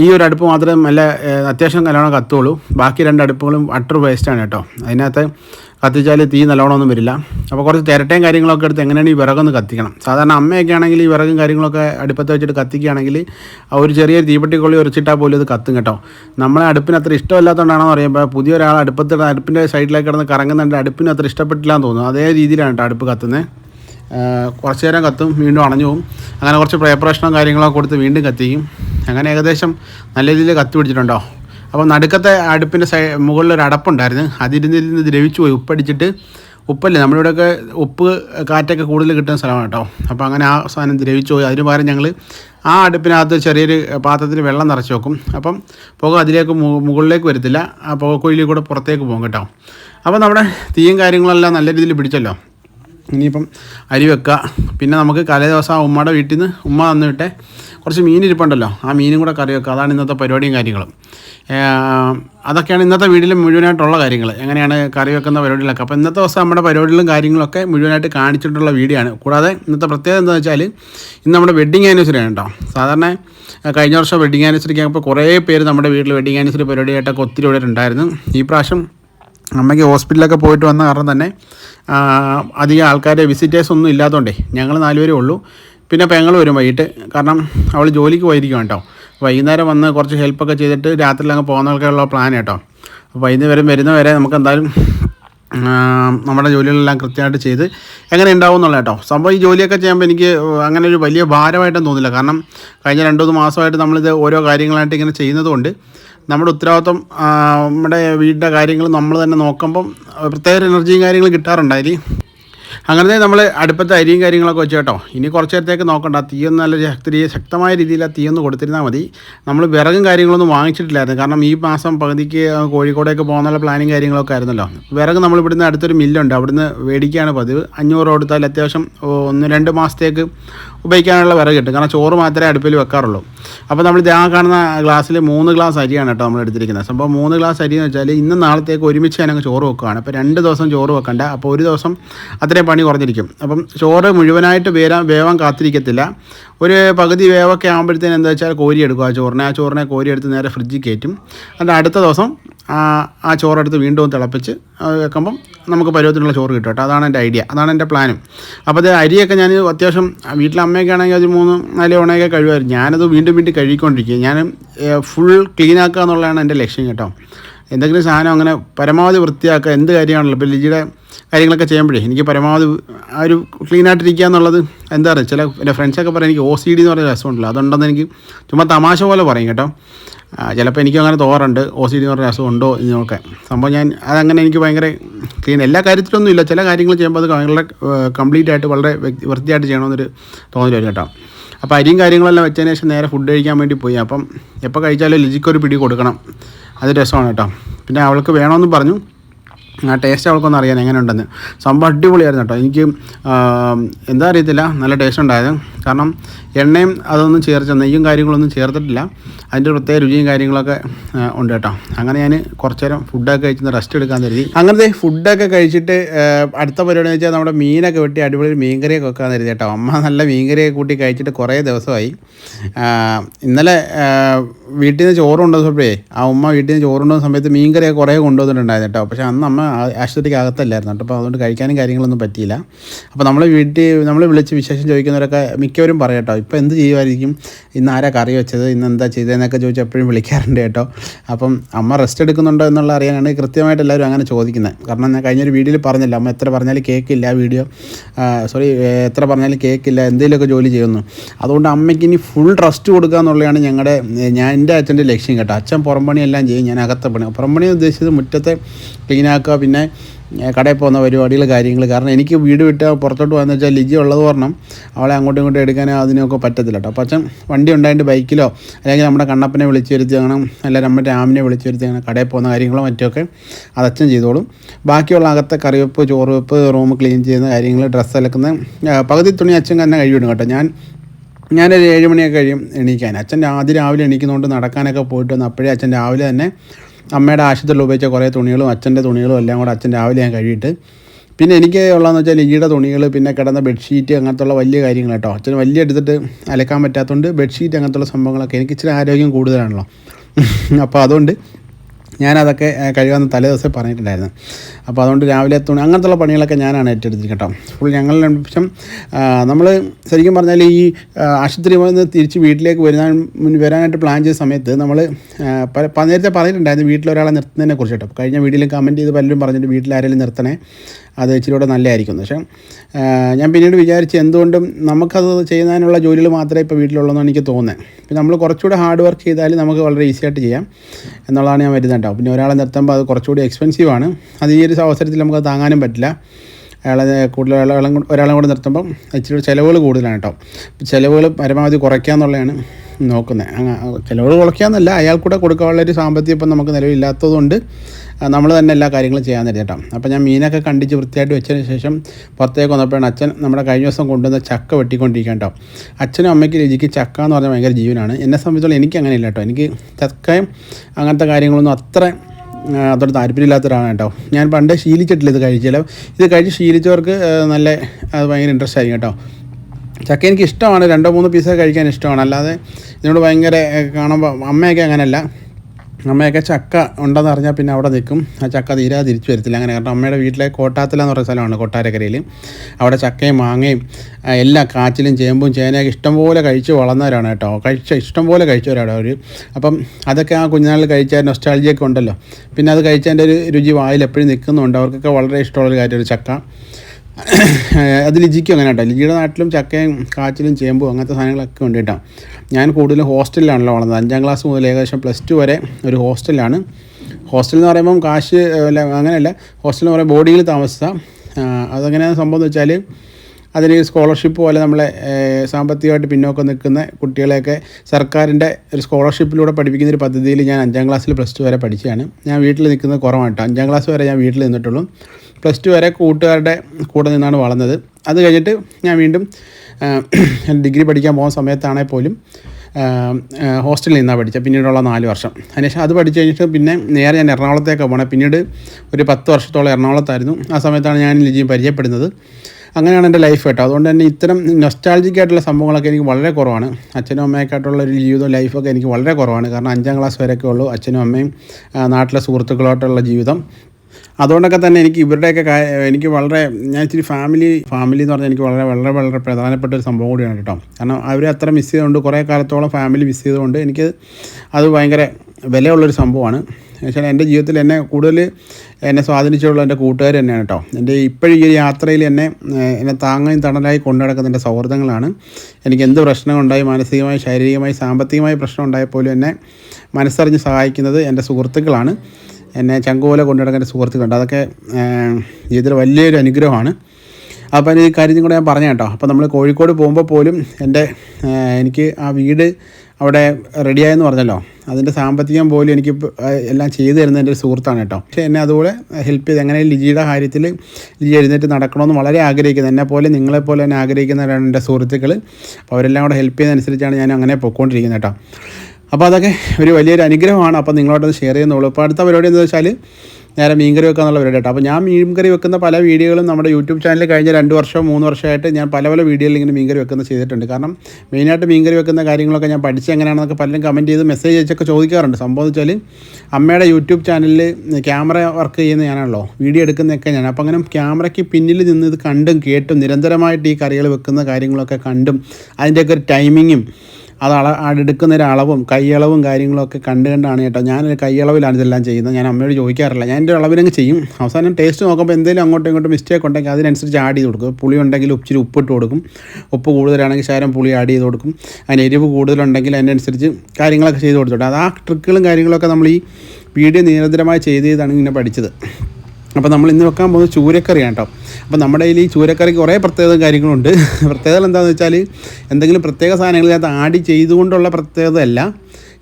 ഈ ഒരു അടുപ്പ് മാത്രമേ നല്ല അത്യാവശ്യം നല്ലോണം കത്തുള്ളൂ. ബാക്കി രണ്ട് അടുപ്പുകളും അട്ടർ വേസ്റ്റാണ് കേട്ടോ. അതിനകത്ത് കത്തിച്ചാൽ തീ നല്ലോണമൊന്നും വരില്ല. അപ്പോൾ കുറച്ച് തിരട്ടയും കാര്യങ്ങളൊക്കെ എടുത്ത് എങ്ങനെയാണ് ഈ വിറകൊന്ന് കത്തിക്കണം. സാധാരണ അമ്മയൊക്കെ ആണെങ്കിൽ ഈ വിറകും കാര്യങ്ങളൊക്കെ അടുപ്പത്ത് വെച്ചിട്ട് കത്തിക്കുകയാണെങ്കിൽ ഒരു ചെറിയ തീപ്പെട്ടിക്കൊള്ളി ഉരച്ചിട്ടാൽ പോലും ഇത് കത്തും കേട്ടോ. നമ്മളെ അടുപ്പിന് അത്ര ഇഷ്ടമല്ലാത്തതുകൊണ്ടാണെന്ന് പറയുമ്പോൾ പുതിയ ഒരാൾ അടുപ്പത്ത് അടുപ്പിന്റെ സൈഡിലേക്ക് കിടന്ന് കറങ്ങുന്നുണ്ട്. അടുപ്പിന് അത്ര ഇഷ്ടപ്പെട്ടില്ല എന്ന് തോന്നുന്നു. അതേ രീതിയിലാണ് കേട്ടോ അടുപ്പ് കത്തുന്നത്. കുറച്ച് നേരം കത്തും വീണ്ടും അണഞ്ഞു പോകും അങ്ങനെ കുറച്ച് പ്രേപ്പറേഷനോ കാര്യങ്ങളൊക്കെ കൊടുത്ത് വീണ്ടും കത്തിക്കും. അങ്ങനെ ഏകദേശം നല്ല രീതിയിൽ കത്തി പിടിച്ചിട്ടുണ്ടോ? അപ്പോൾ നടുക്കത്തെ അടുപ്പിന്റെ സൈ മുകളിൽ ഒരു അടപ്പുണ്ടായിരുന്നു. അതിരുന്നിരുന്ന് ദ്രവിച്ചു പോയി. ഉപ്പടിച്ചിട്ട് ഉപ്പല്ലേ? നമ്മളിവിടെയൊക്കെ ഉപ്പ് കാറ്റൊക്കെ കൂടുതൽ കിട്ടുന്ന സ്ഥലമാണ് കേട്ടോ. അപ്പോൾ അങ്ങനെ ആ സാധനം ദ്രവിച്ചു പോയി. അതിന് പകരം ഞങ്ങൾ ആ അടുപ്പിനകത്ത് ചെറിയൊരു പാത്രത്തിൽ വെള്ളം നിറച്ച് വെക്കും. അപ്പം പുക അതിലേക്ക് മുകളിലേക്ക് വരത്തില്ല. ആ പുകക്കുഴിയിൽ കൂടെ പുറത്തേക്ക് പോകും കേട്ടോ. അപ്പോൾ നമ്മുടെ തീയും കാര്യങ്ങളെല്ലാം നല്ല രീതിയിൽ പിടിച്ചല്ലോ. ഇനിയിപ്പം അരി വെക്കുക പിന്നെ നമുക്ക് കലേ ദിവസം ആ ഉമ്മയുടെ വീട്ടിൽ നിന്ന് ഉമ്മ തന്നു കുറച്ച് മീൻ ഇരിപ്പുണ്ടല്ലോ. ആ മീനും കൂടെ കറി വെക്കുക അതാണ് ഇന്നത്തെ പരിപാടിയും കാര്യങ്ങളും. അതൊക്കെയാണ് ഇന്നത്തെ വീട്ടിൽ മുഴുവനായിട്ടുള്ള കാര്യങ്ങൾ എങ്ങനെയാണ് കറി വെക്കുന്ന പരിപാടികളൊക്കെ. അപ്പോൾ ഇന്നത്തെ ദിവസം നമ്മുടെ പരിപാടികളും കാര്യങ്ങളൊക്കെ മുഴുവനായിട്ട് കാണിച്ചിട്ടുള്ള വീഡിയോ ആണ്. കൂടാതെ ഇന്നത്തെ പ്രത്യേകത എന്താണെന്ന് വെച്ചാൽ ഇന്ന് നമ്മുടെ വെഡ്ഡിങ് ആനിവേഴ്സറി ആണ് കേട്ടോ. സാധാരണ കഴിഞ്ഞ വർഷം വെഡ്ഡിങ് ആനിവേഴ്സറിക്ക് അപ്പോൾ കുറേ പേര് നമ്മുടെ വീട്ടിൽ വെഡ്ഡിങ് ആനിവേഴ്സറി പരിപാടിയായിട്ടൊക്കെ ഒത്തിരി ഉണ്ടായിരുന്നു. ഈ പ്രാവശ്യം അമ്മയ്ക്ക് ഹോസ്പിറ്റലൊക്കെ പോയിട്ട് വന്ന കാരണം തന്നെ അധികം ആൾക്കാരെ വിസിറ്റേഴ്സ് ഒന്നും ഇല്ലാത്തതുകൊണ്ടേ ഞങ്ങൾ നാലുപേരേ ഉള്ളൂ. പിന്നെ പെങ്ങൾ വരും വൈകിട്ട്. കാരണം അവൾ ജോലിക്ക് പോയിരിക്കും കേട്ടോ. വൈകുന്നേരം വന്ന് കുറച്ച് ഹെൽപ്പൊക്കെ ചെയ്തിട്ട് രാത്രിയിൽ അങ്ങ് പോകുന്നവർക്കുള്ള പ്ലാൻ കേട്ടോ. വൈകുന്നേരം വരുന്നവരെ വരെ വരുന്ന വരെ നമുക്ക് എന്തായാലും നമ്മുടെ ജോലികളെല്ലാം കൃത്യമായിട്ട് ചെയ്ത് എങ്ങനെ ഉണ്ടാവും എന്നുള്ള കേട്ടോ. സംഭവം ഈ ജോലിയൊക്കെ ചെയ്യുമ്പോൾ എനിക്ക് അങ്ങനെ ഒരു വലിയ ഭാരമായിട്ടൊന്നും തോന്നില്ല. കാരണം കഴിഞ്ഞ രണ്ടു മൂന്ന് മാസമായിട്ട് നമ്മളിത് ഓരോ കാര്യങ്ങളായിട്ട് ഇങ്ങനെ ചെയ്യുന്നതുകൊണ്ട് നമ്മുടെ ഉത്തരവാദിത്വം നമ്മുടെ വീടിന്റെ കാര്യങ്ങൾ നമ്മൾ തന്നെ നോക്കുമ്പം പ്രത്യേക എനർജിയും കാര്യങ്ങളും കിട്ടാറുണ്ട് അതിൽ നമ്മൾ അടുപ്പത്തെ അരിയും കാര്യങ്ങളൊക്കെ വെച്ച് കേട്ടോ. ഇനി കുറച്ച് നേരത്തേക്ക് നോക്കണ്ട. തീയൊന്നും നല്ല ശക്തി ശക്തമായ രീതിയിൽ ആ തീയൊന്ന് കൊടുത്തിരുന്നാൽ മതി. നമ്മൾ വിറകും കാര്യങ്ങളൊന്നും വാങ്ങിച്ചിട്ടില്ലായിരുന്നു. കാരണം ഈ മാസം പകുതിക്ക് കോഴിക്കോടേക്ക് പോകാനുള്ള പ്ലാനിങ് കാര്യങ്ങളൊക്കെ ആയിരുന്നല്ലോ. വിറക് നമ്മൾ ഇവിടുന്ന് അടുത്തൊരു മില്ലുണ്ട് അവിടുന്ന് മേടിക്കുകയാണ് പതിവ്. അഞ്ഞൂറ് കൊടുത്താൽ അത്യാവശ്യം ഒന്ന് രണ്ട് മാസത്തേക്ക് ഉപയോഗിക്കാനുള്ള വിറക് കിട്ടും. കാരണം ചോറ് മാത്രമേ അടുപ്പിൽ വെക്കാറുള്ളൂ. അപ്പോൾ നമ്മൾ ആ കാണുന്ന ഗ്ലാസ്സിൽ മൂന്ന് ഗ്ലാസ് അരിയാണ് കേട്ടോ നമ്മൾ എടുത്തിരിക്കുന്നത്. സംഭവം മൂന്ന് ഗ്ലാസ് അരി എന്ന് വെച്ചാൽ ഇന്ന് നാളത്തേക്ക് ഒരുമിച്ച് ഞാനങ്ങ് ചോറ് വെക്കുകയാണ്. അപ്പോൾ രണ്ട് ദിവസം ചോറ് വെക്കണ്ട. അപ്പോൾ ഒരു ദിവസം അത്രയും പണി കുറഞ്ഞിരിക്കും. അപ്പം ചോറ് മുഴുവനായിട്ട് വേരാൻ വേവാൻ കാത്തിരിക്കത്തില്ല. ഒരു പകുതി വേവൊക്കെ ആകുമ്പോഴത്തേന് എന്താ വെച്ചാൽ കോരി ആ ചോറിനെ. ആ ചോറിനെ കോരി എടുത്ത് നേരെ ഫ്രിഡ്ജിൽ കയറ്റും. എന്നിട്ട് അടുത്ത ദിവസം ആ ആ ചോറെടുത്ത് വീണ്ടും തിളപ്പിച്ച് വെക്കുമ്പം നമുക്ക് പരുവത്തിനുള്ള ചോറ് കിട്ടും കേട്ടോ. അതാണ് എന്റെ ഐഡിയ അതാണ് എന്റെ പ്ലാനും അപ്പോൾ അത് അരിയൊക്കെ ഞാൻ അത്യാവശ്യം വീട്ടിലെ അമ്മയൊക്കെ ആണെങ്കിൽ അത് മൂന്ന് നാല് ഉണയൊക്കെ കഴിയുമായിരുന്നു. ഞാനത് വീണ്ടും വീണ്ടും കഴുകിക്കൊണ്ടിരിക്കുക ഞാൻ ഫുൾ ക്ലീൻ ആക്കുക എന്നുള്ളതാണ് എന്റെ ലക്ഷ്യം കേട്ടോ. എന്തെങ്കിലും സാധനം അങ്ങനെ പരമാവധി വൃത്തിയാക്കുക എന്ത് കാര്യമാണല്ലോ. ഇപ്പോൾ ലിജിയുടെ കാര്യങ്ങളൊക്കെ ചെയ്യുമ്പോഴേ എനിക്ക് പരമാവധി ആ ഒരു ക്ലീൻ ആയിട്ടിരിക്കുക എന്നുള്ളത് എന്താ പറയുക ചില എന്റെ ഫ്രണ്ട്സൊക്കെ പറയും എനിക്ക് ഒ സി ഡി എന്ന് പറയുന്ന രസമുണ്ടല്ലോ അതുണ്ടെന്ന് എനിക്ക് ചുമ്മാ തമാശ പോലെ പറയും കേട്ടോ. ചിലപ്പോൾ എനിക്കും അങ്ങനെ തോറുണ്ട് ഒ സി ഡി എന്ന് പറഞ്ഞ രസം ഉണ്ടോ എന്നൊക്കെ. സംഭവം ഞാൻ അതങ്ങനെ എനിക്ക് ഭയങ്കര ക്ലീൻ എല്ലാ കാര്യത്തിലൊന്നും ഇല്ല. ചില കാര്യങ്ങൾ ചെയ്യുമ്പോൾ അത് വളരെ കംപ്ലീറ്റ് ആയിട്ട് വളരെ വൃത്തിയായിട്ട് ചെയ്യണമെന്നൊരു തോന്നൽ വരും കേട്ടോ. അപ്പോൾ അരിയും കാര്യങ്ങളെല്ലാം വെച്ചതിന് ശേഷം നേരെ ഫുഡ് കഴിക്കാൻ വേണ്ടി പോയി. അപ്പം എപ്പോൾ കഴിച്ചാലും ലിജിക്കൊരു പിടി കൊടുക്കണം. അത് രസമാണ് കേട്ടോ. പിന്നെ അവൾക്ക് വേണമെന്ന് പറഞ്ഞു. ആ ടേസ്റ്റ് അവൾക്കൊന്നും അറിയാൻ എങ്ങനെ ഉണ്ടെന്ന് സംഭവം അടിപൊളിയായിരുന്നു കേട്ടോ. എനിക്ക് എന്താ അറിയത്തില്ല. നല്ല ടേസ്റ്റ് ഉണ്ടായത്. കാരണം എണ്ണയും അതൊന്നും ചേർച്ച നെയ്യും കാര്യങ്ങളൊന്നും ചേർത്തിട്ടില്ല. അതിന്റെ പ്രത്യേക രുചിയും കാര്യങ്ങളൊക്കെ ഉണ്ട് കേട്ടോ. അങ്ങനെ ഞാൻ കുറച്ച് നേരം ഫുഡൊക്കെ കഴിച്ച് റെസ്റ്റ് എടുക്കാൻ കരുതി. അങ്ങനത്തെ ഫുഡൊക്കെ കഴിച്ചിട്ട് അടുത്ത പരിപാടി വെച്ചാൽ നമ്മുടെ മീനൊക്കെ വെട്ടി അടിപൊളി മീൻകറിയൊക്കെ വെക്കാൻ കരുതി കേട്ടോ. അമ്മ നല്ല മീൻകറിയൊക്കെ കൂട്ടി കഴിച്ചിട്ട് കുറേ ദിവസമായി. ഇന്നലെ വീട്ടിൽ നിന്ന് ചോറ് കൊണ്ടുവന്നപ്പോഴേ ആ ഉമ്മ വീട്ടിൽ നിന്ന് ചോറ് കൊണ്ടുവന്ന സമയത്ത് മീൻകറിയൊക്കെ കുറേ കൊണ്ടുവന്നിട്ടുണ്ടായിരുന്നു കേട്ടോ. പക്ഷേ അന്ന് അമ്മ ആശുപത്രിക്ക് അകത്തല്ലായിരുന്നു കേട്ടോ. അപ്പോൾ അതുകൊണ്ട് കഴിക്കാനും കാര്യങ്ങളൊന്നും പറ്റിയില്ല. അപ്പോൾ നമ്മൾ വീട്ടിൽ നമ്മൾ വിളിച്ച് വിശേഷം ചോദിക്കുന്നവരൊക്കെ മിക്കവരും പറയാം കേട്ടോ. ഇപ്പോൾ എന്ത് ചെയ്യുമായിരിക്കും? ഇന്ന് ആരാ കറി വെച്ചത്? ഇന്ന് എന്താ ചെയ്തതെന്നൊക്കെ ചോദിച്ച് എപ്പോഴും വിളിക്കാറുണ്ട് കേട്ടോ. അപ്പം അമ്മ റെസ്റ്റ് എടുക്കുന്നുണ്ടോ എന്നുള്ള അറിയാനാണ് കൃത്യമായിട്ട് എല്ലാവരും അങ്ങനെ ചോദിക്കുന്നത്. കാരണം ഞാൻ കഴിഞ്ഞൊരു വീഡിയോയിൽ പറഞ്ഞില്ല. അമ്മ എത്ര പറഞ്ഞാലും കേൾക്കില്ല വീഡിയോ. സോറി എത്ര പറഞ്ഞാലും കേൾക്കില്ല എന്തെങ്കിലുമൊക്കെ ജോലി ചെയ്യുന്നു. അതുകൊണ്ട് അമ്മയ്ക്ക് ഇനി ഫുൾ ട്രസ്റ്റ് കൊടുക്കുക എന്നുള്ളതാണ് ഞങ്ങളുടെ ഞാൻ എന്റെ അച്ഛന്റെ ലക്ഷ്യം കേട്ടോ. അച്ഛൻ പുറംപണിയെല്ലാം ചെയ്യും. ഞാൻ അകത്തെ പണി. പുറംപണി ഉദ്ദേശിച്ചത് മുറ്റത്തെ ക്ലീനാക്കുക പിന്നെ കടയിൽ പോകുന്ന പരിപാടികൾ കാര്യങ്ങൾ. കാരണം എനിക്ക് വീട് വിട്ട് പുറത്തോട്ട് പോകുന്ന വെച്ചാൽ ലിജി ഉള്ളത് കാരണം അവളെ അങ്ങോട്ടും ഇങ്ങോട്ടും എടുക്കാനോ അതിനൊക്കെ പറ്റത്തില്ല കേട്ടോ. അപ്പം അച്ഛൻ വണ്ടി ഉണ്ടായിട്ട് ബൈക്കിലോ അല്ലെങ്കിൽ നമ്മുടെ കണ്ണപ്പനെ വിളിച്ച് വരുത്തി അങ്ങനെ അല്ലെങ്കിൽ നമ്മുടെ രാമിനെ വിളിച്ച് വരുത്തി അങ്ങനെ കടയിൽ പോകുന്ന കാര്യങ്ങളോ മറ്റൊക്കെ അത് അച്ഛൻ ചെയ്തോളും. ബാക്കിയുള്ള അകത്തെ കറിവെപ്പ് ചോറ് വെപ്പ് റൂം ക്ലീൻ ചെയ്യുന്ന കാര്യങ്ങൾ ഡ്രസ്സ് അലക്കുന്ന പകുതി തുണി അച്ഛൻ തന്നെ കഴിവിടും കേട്ടോ. ഞാൻ ഞാനൊരു ഏഴ് മണിയൊക്കെ കഴിയും എണീക്കാൻ. അച്ഛൻ ആദ്യം രാവിലെ എണീക്കുന്നതുകൊണ്ട് നടക്കാനൊക്കെ പോയിട്ട് വന്ന് അപ്പോഴേ അച്ഛൻ രാവിലെ തന്നെ അമ്മയുടെ ആശുപത്രിയിൽ ഉപയോഗിച്ച കുറേ തുണികളും അച്ഛന്റെ തുണികളും എല്ലാം കൂടെ അച്ഛൻ രാവിലെ ഞാൻ കഴിയിട്ട് പിന്നെ എനിക്ക് ഉള്ളതെന്ന് വെച്ചാൽ ലിജിയുടെ തുണികൾ പിന്നെ കിടന്ന ബെഡ്ഷീറ്റ് അങ്ങനത്തുള്ള വലിയ കാര്യങ്ങൾ കേട്ടോ. അച്ഛന് വലിയ എടുത്തിട്ട് അലക്കാൻ പറ്റാത്തതുകൊണ്ട് ബെഡ്ഷീറ്റ് അങ്ങനത്തുള്ള സംഭവങ്ങളൊക്കെ എനിക്ക് ഇച്ചിരി ആരോഗ്യം കൂടുതലാണല്ലോ. അപ്പോൾ അതുകൊണ്ട് ഞാനതൊക്കെ കഴിവാന്ന് തലേ ദിവസം പറഞ്ഞിട്ടുണ്ടായിരുന്നു. അപ്പോൾ അതുകൊണ്ട് രാവിലെ തുണി അങ്ങനത്തുള്ള പണികളൊക്കെ ഞാനാണ് ഏറ്റെടുത്തിരിക്കട്ടോ ഫുൾ ഞങ്ങൾ പക്ഷം നമ്മൾ ശരിക്കും പറഞ്ഞാൽ ഈ ആശുപത്രി നിന്ന് തിരിച്ച് വീട്ടിലേക്ക് വരുന്ന വരാനായിട്ട് പ്ലാൻ ചെയ്ത സമയത്ത് നമ്മൾ നേരത്തെ പറഞ്ഞിട്ടുണ്ടായിരുന്നു വീട്ടിലൊരാളെ നിർത്തുന്നതിനെ കുറിച്ചിട്ട്. കഴിഞ്ഞ വീഡിയോയിൽ കമന്റ് ചെയ്ത് പലരും പറഞ്ഞിട്ട് വീട്ടിൽ ആരെങ്കിലും നിർത്തണേ അത് ഇച്ചിരി കൂടെ നല്ലതായിരിക്കും. പക്ഷേ ഞാൻ പിന്നീട് വിചാരിച്ച് എന്തുകൊണ്ടും നമുക്കത് ചെയ്യുന്നതിനുള്ള ജോലികൾ മാത്രമേ ഇപ്പോൾ വീട്ടിലുള്ളതെന്ന് എനിക്ക് തോന്നുന്നത്. പിന്നെ നമ്മൾ കുറച്ചുകൂടെ ഹാർഡ് വർക്ക് ചെയ്താൽ നമുക്ക് വളരെ ഈസി ആയിട്ട് ചെയ്യാം എന്നുള്ളതാണ് ഞാൻ വരുന്നത് കേട്ടോ. പിന്നെ ഒരാളെ നിർത്തുമ്പോൾ അത് കുറച്ചുകൂടി എക്സ്പെൻസീവ് ആണ്. അത് ഈ ഒരു അവസരത്തിൽ നമുക്ക് താങ്ങാനും പറ്റില്ല. അയാളെ കൂടുതൽ ഒരാളെ ഒരാളെ കൂടെ നിർത്തുമ്പം ഇച്ചിരി ചിലവുകൾ കൂടുതലാണ് കേട്ടോ. ചിലവുകൾ പരമാവധി കുറയ്ക്കുക എന്നുള്ളതാണ് നോക്കുന്നത് ചിലവുകൾ കുറയ്ക്കാന്നല്ല അയാൾ കൂടെ കൊടുക്കാനുള്ള ഒരു സാമ്പത്തികം ഇപ്പം നമുക്ക് നിലവിലില്ലാത്തതുകൊണ്ട് നമ്മൾ തന്നെ എല്ലാ കാര്യങ്ങളും ചെയ്യാൻ തരും കേട്ടോ. അപ്പോൾ ഞാൻ മീനൊക്കെ കണ്ടിച്ച് വൃത്തിയായിട്ട് വെച്ചതിന് ശേഷം പുറത്തേക്ക് വന്നപ്പോഴാണ് അച്ഛൻ നമ്മുടെ കഴിഞ്ഞ ദിവസം കൊണ്ടുവന്ന ചക്ക വെട്ടിക്കൊണ്ടിരിക്കുക കേട്ടോ. അച്ഛനും അമ്മയ്ക്ക് രുചിക്ക് ചക്ക എന്ന് പറഞ്ഞാൽ ഭയങ്കര ജീവനാണ്. എന്നെ സംബന്ധിച്ചോളം എനിക്ക് അങ്ങനെയില്ല കേട്ടോ. എനിക്ക് ചക്കയും അങ്ങനത്തെ കാര്യങ്ങളൊന്നും അത്ര ആ, അതോട് താല്പര്യമില്ലാത്ത ഒരാളാണ് കേട്ടോ. ഞാൻ പണ്ടേ ശീലിച്ചിട്ടില്ല ഇത് കഴിച്ചാലും ഇത് കഴിച്ച് ശീലിച്ചവർക്ക് നല്ല അത് ഭയങ്കര ഇൻട്രസ്റ്റ് ആയിരിക്കും കേട്ടോ. ചക്ക എനിക്ക് ഇഷ്ടമാണ്. രണ്ടോ മൂന്നോ പീസൊക്കെ കഴിക്കാൻ ഇഷ്ടമാണ്. അല്ലാതെ ഇതിനോട് ഭയങ്കര കാണുമ്പോൾ അമ്മയൊക്കെ അങ്ങനെയല്ല അമ്മയൊക്കെ ചക്ക ഉണ്ടെന്ന് അറിഞ്ഞാൽ പിന്നെ അവിടെ നിൽക്കും. ആ ചക്ക തീരാ തിരിച്ചു വരത്തില്ല. അങ്ങനെ കാരണം അമ്മയുടെ വീട്ടിലെ കോട്ടാത്തല എന്ന് പറയുന്ന സ്ഥലമാണ് കൊട്ടാരക്കരയിൽ അവിടെ ചക്കയും മാങ്ങയും എല്ലാ കാച്ചിലും ചേമ്പും ചേനയൊക്കെ ഇഷ്ടംപോലെ കഴിച്ച് വളർന്നവരാണ് കേട്ടോ. കഴിച്ച ഇഷ്ടംപോലെ കഴിച്ചവരാണ് അവർ അപ്പം അതൊക്കെ ആ കുഞ്ഞുനാളിൽ കഴിച്ച നൊസ്റ്റാൾജിയൊക്കെ ഉണ്ടല്ലോ. പിന്നെ അത് കഴിച്ചതിന്റെ ഒരു രുചി വായിൽ എപ്പോഴും നിൽക്കുന്നുണ്ട്. അവർക്കൊക്കെ വളരെ ഇഷ്ടമുള്ളൊരു കാര്യമാണ് ചക്ക. അത് ലിജിക്കും അങ്ങനെ കേട്ടോ. ലിജിയുടെ നാട്ടിലും ചക്കയും കാച്ചിലും ചേമ്പും അങ്ങനത്തെ സാധനങ്ങളൊക്കെ ഉണ്ട് കേട്ടോ. ഞാൻ കൂടുതലും ഹോസ്റ്റലിലാണല്ലോ വളർന്നത്. അഞ്ചാം ക്ലാസ് മുതൽ ഏകദേശം പ്ലസ് ടു വരെ ഒരു ഹോസ്റ്റലിലാണ്. ഹോസ്റ്റൽ എന്ന് പറയുമ്പം കാശ് അല്ല അങ്ങനെയല്ല. ഹോസ്റ്റൽ എന്ന് പറയുമ്പോൾ ബോഡിയിൽ താമസിച്ച. അതെങ്ങനെയാണ് സംഭവം എന്ന് വെച്ചാൽ അതിന് സ്കോളർഷിപ്പ് പോലെ നമ്മളെ സാമ്പത്തികമായിട്ട് പിന്നോക്കം നിൽക്കുന്ന കുട്ടികളെയൊക്കെ സർക്കാരിന്റെ ഒരു സ്കോളർഷിപ്പിലൂടെ പഠിപ്പിക്കുന്ന ഒരു പദ്ധതിയിൽ ഞാൻ അഞ്ചാം ക്ലാസ്സിൽ പ്ലസ് ടു വരെ പഠിച്ചതാണ്. ഞാൻ വീട്ടിൽ നിൽക്കുന്നത് കുറവാണ് അഞ്ചാം ക്ലാസ് വരെ ഞാൻ വീട്ടിൽ നിന്നിട്ടുള്ളൂ. പ്ലസ് ടു വരെ കൂട്ടുകാരുടെ കൂടെ നിന്നാണ് വളർന്നത്. അത് കഴിഞ്ഞിട്ട് ഞാൻ വീണ്ടും ഡിഗ്രി പഠിക്കാൻ പോകുന്ന സമയത്താണെങ്കിൽ പോലും ഹോസ്റ്റലിൽ നിന്നാണ് പഠിച്ചത്. പിന്നീടുള്ള നാല് വർഷം. അതിനുശേഷം അത് പഠിച്ചു കഴിഞ്ഞിട്ട് പിന്നെ നേരെ ഞാൻ എറണാകുളത്തേക്കാണ് പോകണം പിന്നീട് ഒരു പത്ത് വർഷത്തോളം എറണാകുളത്തായിരുന്നു. ആ സമയത്താണ് ഞാൻ ലിജിയും പരിചയപ്പെടുന്നത്. അങ്ങനെയാണ് എന്റെ ലൈഫ് കേട്ടോ. അതുകൊണ്ട് തന്നെ ഇത്തരം നൊസ്റ്റാൾജിക് ആയിട്ടുള്ള സംഭവങ്ങളൊക്കെ എനിക്ക് വളരെ കുറവാണ്. അച്ഛനും അമ്മയൊക്കെയായിട്ടുള്ള ഒരു ജീവിതം ലൈഫൊക്കെ എനിക്ക് വളരെ കുറവാണ്. കാരണം അഞ്ചാം ക്ലാസ് വരെയൊക്കെ ഉള്ളൂ അച്ഛനും അമ്മയും നാട്ടിലെ സുഹൃത്തുക്കളായിട്ടുള്ള ജീവിതം. അതുകൊണ്ടൊക്കെ തന്നെ എനിക്ക് ഇവരുടെയൊക്കെ എനിക്ക് വളരെ ഞാൻ ഇച്ചിരി ഫാമിലി ഫാമിലി എന്ന് പറഞ്ഞാൽ എനിക്ക് വളരെ വളരെ വളരെ പ്രധാനപ്പെട്ട ഒരു സംഭവം കൂടിയാണ് കേട്ടോ. കാരണം അവരെ അത്ര മിസ് ചെയ്തുകൊണ്ട് കുറേ കാലത്തോളം ഫാമിലി മിസ് ചെയ്തുകൊണ്ട് എനിക്ക് അത് ഭയങ്കര വിലയുള്ളൊരു സംഭവമാണ്. എന്നുവെച്ചാൽ എന്റെ ജീവിതത്തിൽ എന്നെ കൂടുതൽ എന്നെ സ്വാധീനിച്ചുള്ള എന്റെ കൂട്ടുകാർ തന്നെയാണ് കേട്ടോ. എന്റെ ഇപ്പോഴും ഈ ഒരു യാത്രയിൽ എന്നെ എന്നെ താങ്ങയും തണലായി കൊണ്ടു നടക്കുന്ന എന്റെ സൗഹൃദങ്ങളാണ്. എനിക്ക് എന്ത് പ്രശ്നമുണ്ടായി മാനസികമായി ശാരീരികമായി സാമ്പത്തികമായി പ്രശ്നം ഉണ്ടായപ്പോലും എന്നെ മനസ്സറിഞ്ഞ് സഹായിക്കുന്നത് എന്റെ സുഹൃത്തുക്കളാണ്. എന്നെ ചങ്കുപോലെ കൊണ്ടു നടക്കുന്ന സുഹൃത്തുക്കളുണ്ട്. അതൊക്കെ ജീവിതത്തിൽ വലിയൊരു അനുഗ്രഹമാണ്. അപ്പോൾ ഈ കാര്യം കൂടെ ഞാൻ പറഞ്ഞു കേട്ടോ. അപ്പോൾ നമ്മൾ കോഴിക്കോട് പോകുമ്പോൾ പോലും എന്റെ എനിക്ക് ആ വീട് അവിടെ റെഡിയായെന്ന് പറഞ്ഞല്ലോ. അതിന്റെ സാമ്പത്തികം പോലും എനിക്ക് എല്ലാം ചെയ്തു തരുന്ന എന്റെ ഒരു സുഹൃത്താണ് കേട്ടോ. പക്ഷേ എന്നെ അതുപോലെ ഹെൽപ്പ് ചെയ്ത് എങ്ങനെ ലിജിയുടെ കാര്യത്തിൽ ലിജി എഴുന്നേറ്റ് നടക്കണമെന്ന് വളരെ ആഗ്രഹിക്കുന്നത് എന്നെ പോലെ നിങ്ങളെപ്പോലെ തന്നെ ആഗ്രഹിക്കുന്നവരാണ് എന്റെ സുഹൃത്തുക്കൾ അപ്പോൾ അവരെല്ലാം കൂടെ ഹെൽപ്പ് ചെയ്യുന്നതനുസരിച്ചാണ് ഞാൻ അങ്ങനെ പൊയ്ക്കൊണ്ടിരിക്കുന്നത് കേട്ടോ. അപ്പോൾ അതൊക്കെ ഒരു വലിയൊരു അനുഗ്രഹമാണ്. അപ്പോൾ നിങ്ങളോട് ഷെയർ ചെയ്യുന്നുള്ളൂ. ഇപ്പോൾ അടുത്ത പരിപാടി എന്താ വെച്ചാൽ നേരെ മീൻകറി വെക്കാന്നുള്ള പരിപാടി കേട്ടോ അപ്പോൾ ഞാൻ മീൻകറി വെക്കുന്ന പല വീഡിയോകളും നമ്മുടെ യൂട്യൂബ് ചാനലിൽ കഴിഞ്ഞ രണ്ട് വർഷം മൂന്ന് വർഷമായിട്ട് ഞാൻ പല പല വീഡിയോയിൽ ഇങ്ങനെ മീൻകറി വെക്കുന്ന ചെയ്തിട്ടുണ്ട്. കാരണം മെയിനായിട്ട് മീൻകറി വെക്കുന്ന കാര്യങ്ങളൊക്കെ ഞാൻ പഠിച്ച് എങ്ങനെയാണെന്നൊക്കെ പലരും കമന്റ് ചെയ്ത് മെസ്സേജ് അയച്ചൊക്കെ ചോദിക്കാറുണ്ട്. സംഭവം വെച്ചാൽ അമ്മയുടെ യൂട്യൂബ് ചാനലിൽ ക്യാമറ വർക്ക് ചെയ്യുന്ന ഞാനാണല്ലോ. വീഡിയോ എടുക്കുന്നതൊക്കെ ഞാൻ അപ്പോൾ അങ്ങനെ ക്യാമറയ്ക്ക് പിന്നിൽ നിന്ന് ഇത് കണ്ടും കേട്ടും നിരന്തരമായിട്ട് ഈ കറികൾ വെക്കുന്ന കാര്യങ്ങളൊക്കെ കണ്ടും അതിന്റെയൊക്കെ ഒരു ടൈമിങ്ങും അത് അള എടുക്കുന്ന അളവും കൈയളവും കാര്യങ്ങളൊക്കെ കണ്ട് കണ്ടാണ് കേട്ടോ. ഞാനൊരു കൈയളവിലാണ് ഇതെല്ലാം ചെയ്യുന്നത്. ഞാൻ അമ്മയോട് ചോദിക്കാറില്ല. ഞാൻ എന്റെ അളവിലങ്ങ് ചെയ്യും. അവസാനം ടേസ്റ്റ് നോക്കുമ്പോൾ എന്തെങ്കിലും അങ്ങോട്ടും ഇങ്ങോട്ടും മിസ്റ്റേക്ക് ഉണ്ടെങ്കിൽ അതിനനുസരിച്ച് ആഡ് ചെയ്ത് കൊടുക്കും. പുളി ഉണ്ടെങ്കിൽ ഇച്ചിരി ഉപ്പിട്ട് കൊടുക്കും. ഉപ്പ് കൂടുതലാണെങ്കിൽ ശരം പുളി ആഡ് ചെയ്ത് കൊടുക്കും. അതിന് എരിവ് കൂടുതലുണ്ടെങ്കിൽ അതിനനുസരിച്ച് കാര്യങ്ങളൊക്കെ ചെയ്ത് കൊടുത്തോട്ടെ അത് ആ ട്രിക്കുകളും കാര്യങ്ങളൊക്കെ നമ്മൾ ഈ വീഡിയോ നിരന്തരമായി ചെയ്ത് ചെയ്താണ് ഇങ്ങനെ പഠിച്ചത്. അപ്പോൾ നമ്മൾ ഇന്ന് വെക്കാൻ പോകുന്നത് ചൂരക്കറിയാണ് കേട്ടോ. അപ്പോൾ നമ്മുടെ കയ്യിൽ ഈ ചൂരക്കറിക്ക് കുറേ പ്രത്യേകത കാര്യങ്ങളുണ്ട്. പ്രത്യേകത എന്താണെന്ന് വെച്ചാൽ എന്തെങ്കിലും പ്രത്യേക സാധനങ്ങൾ ഇതിനകത്ത് ആഡ് ചെയ്തുകൊണ്ടുള്ള പ്രത്യേകതയല്ല.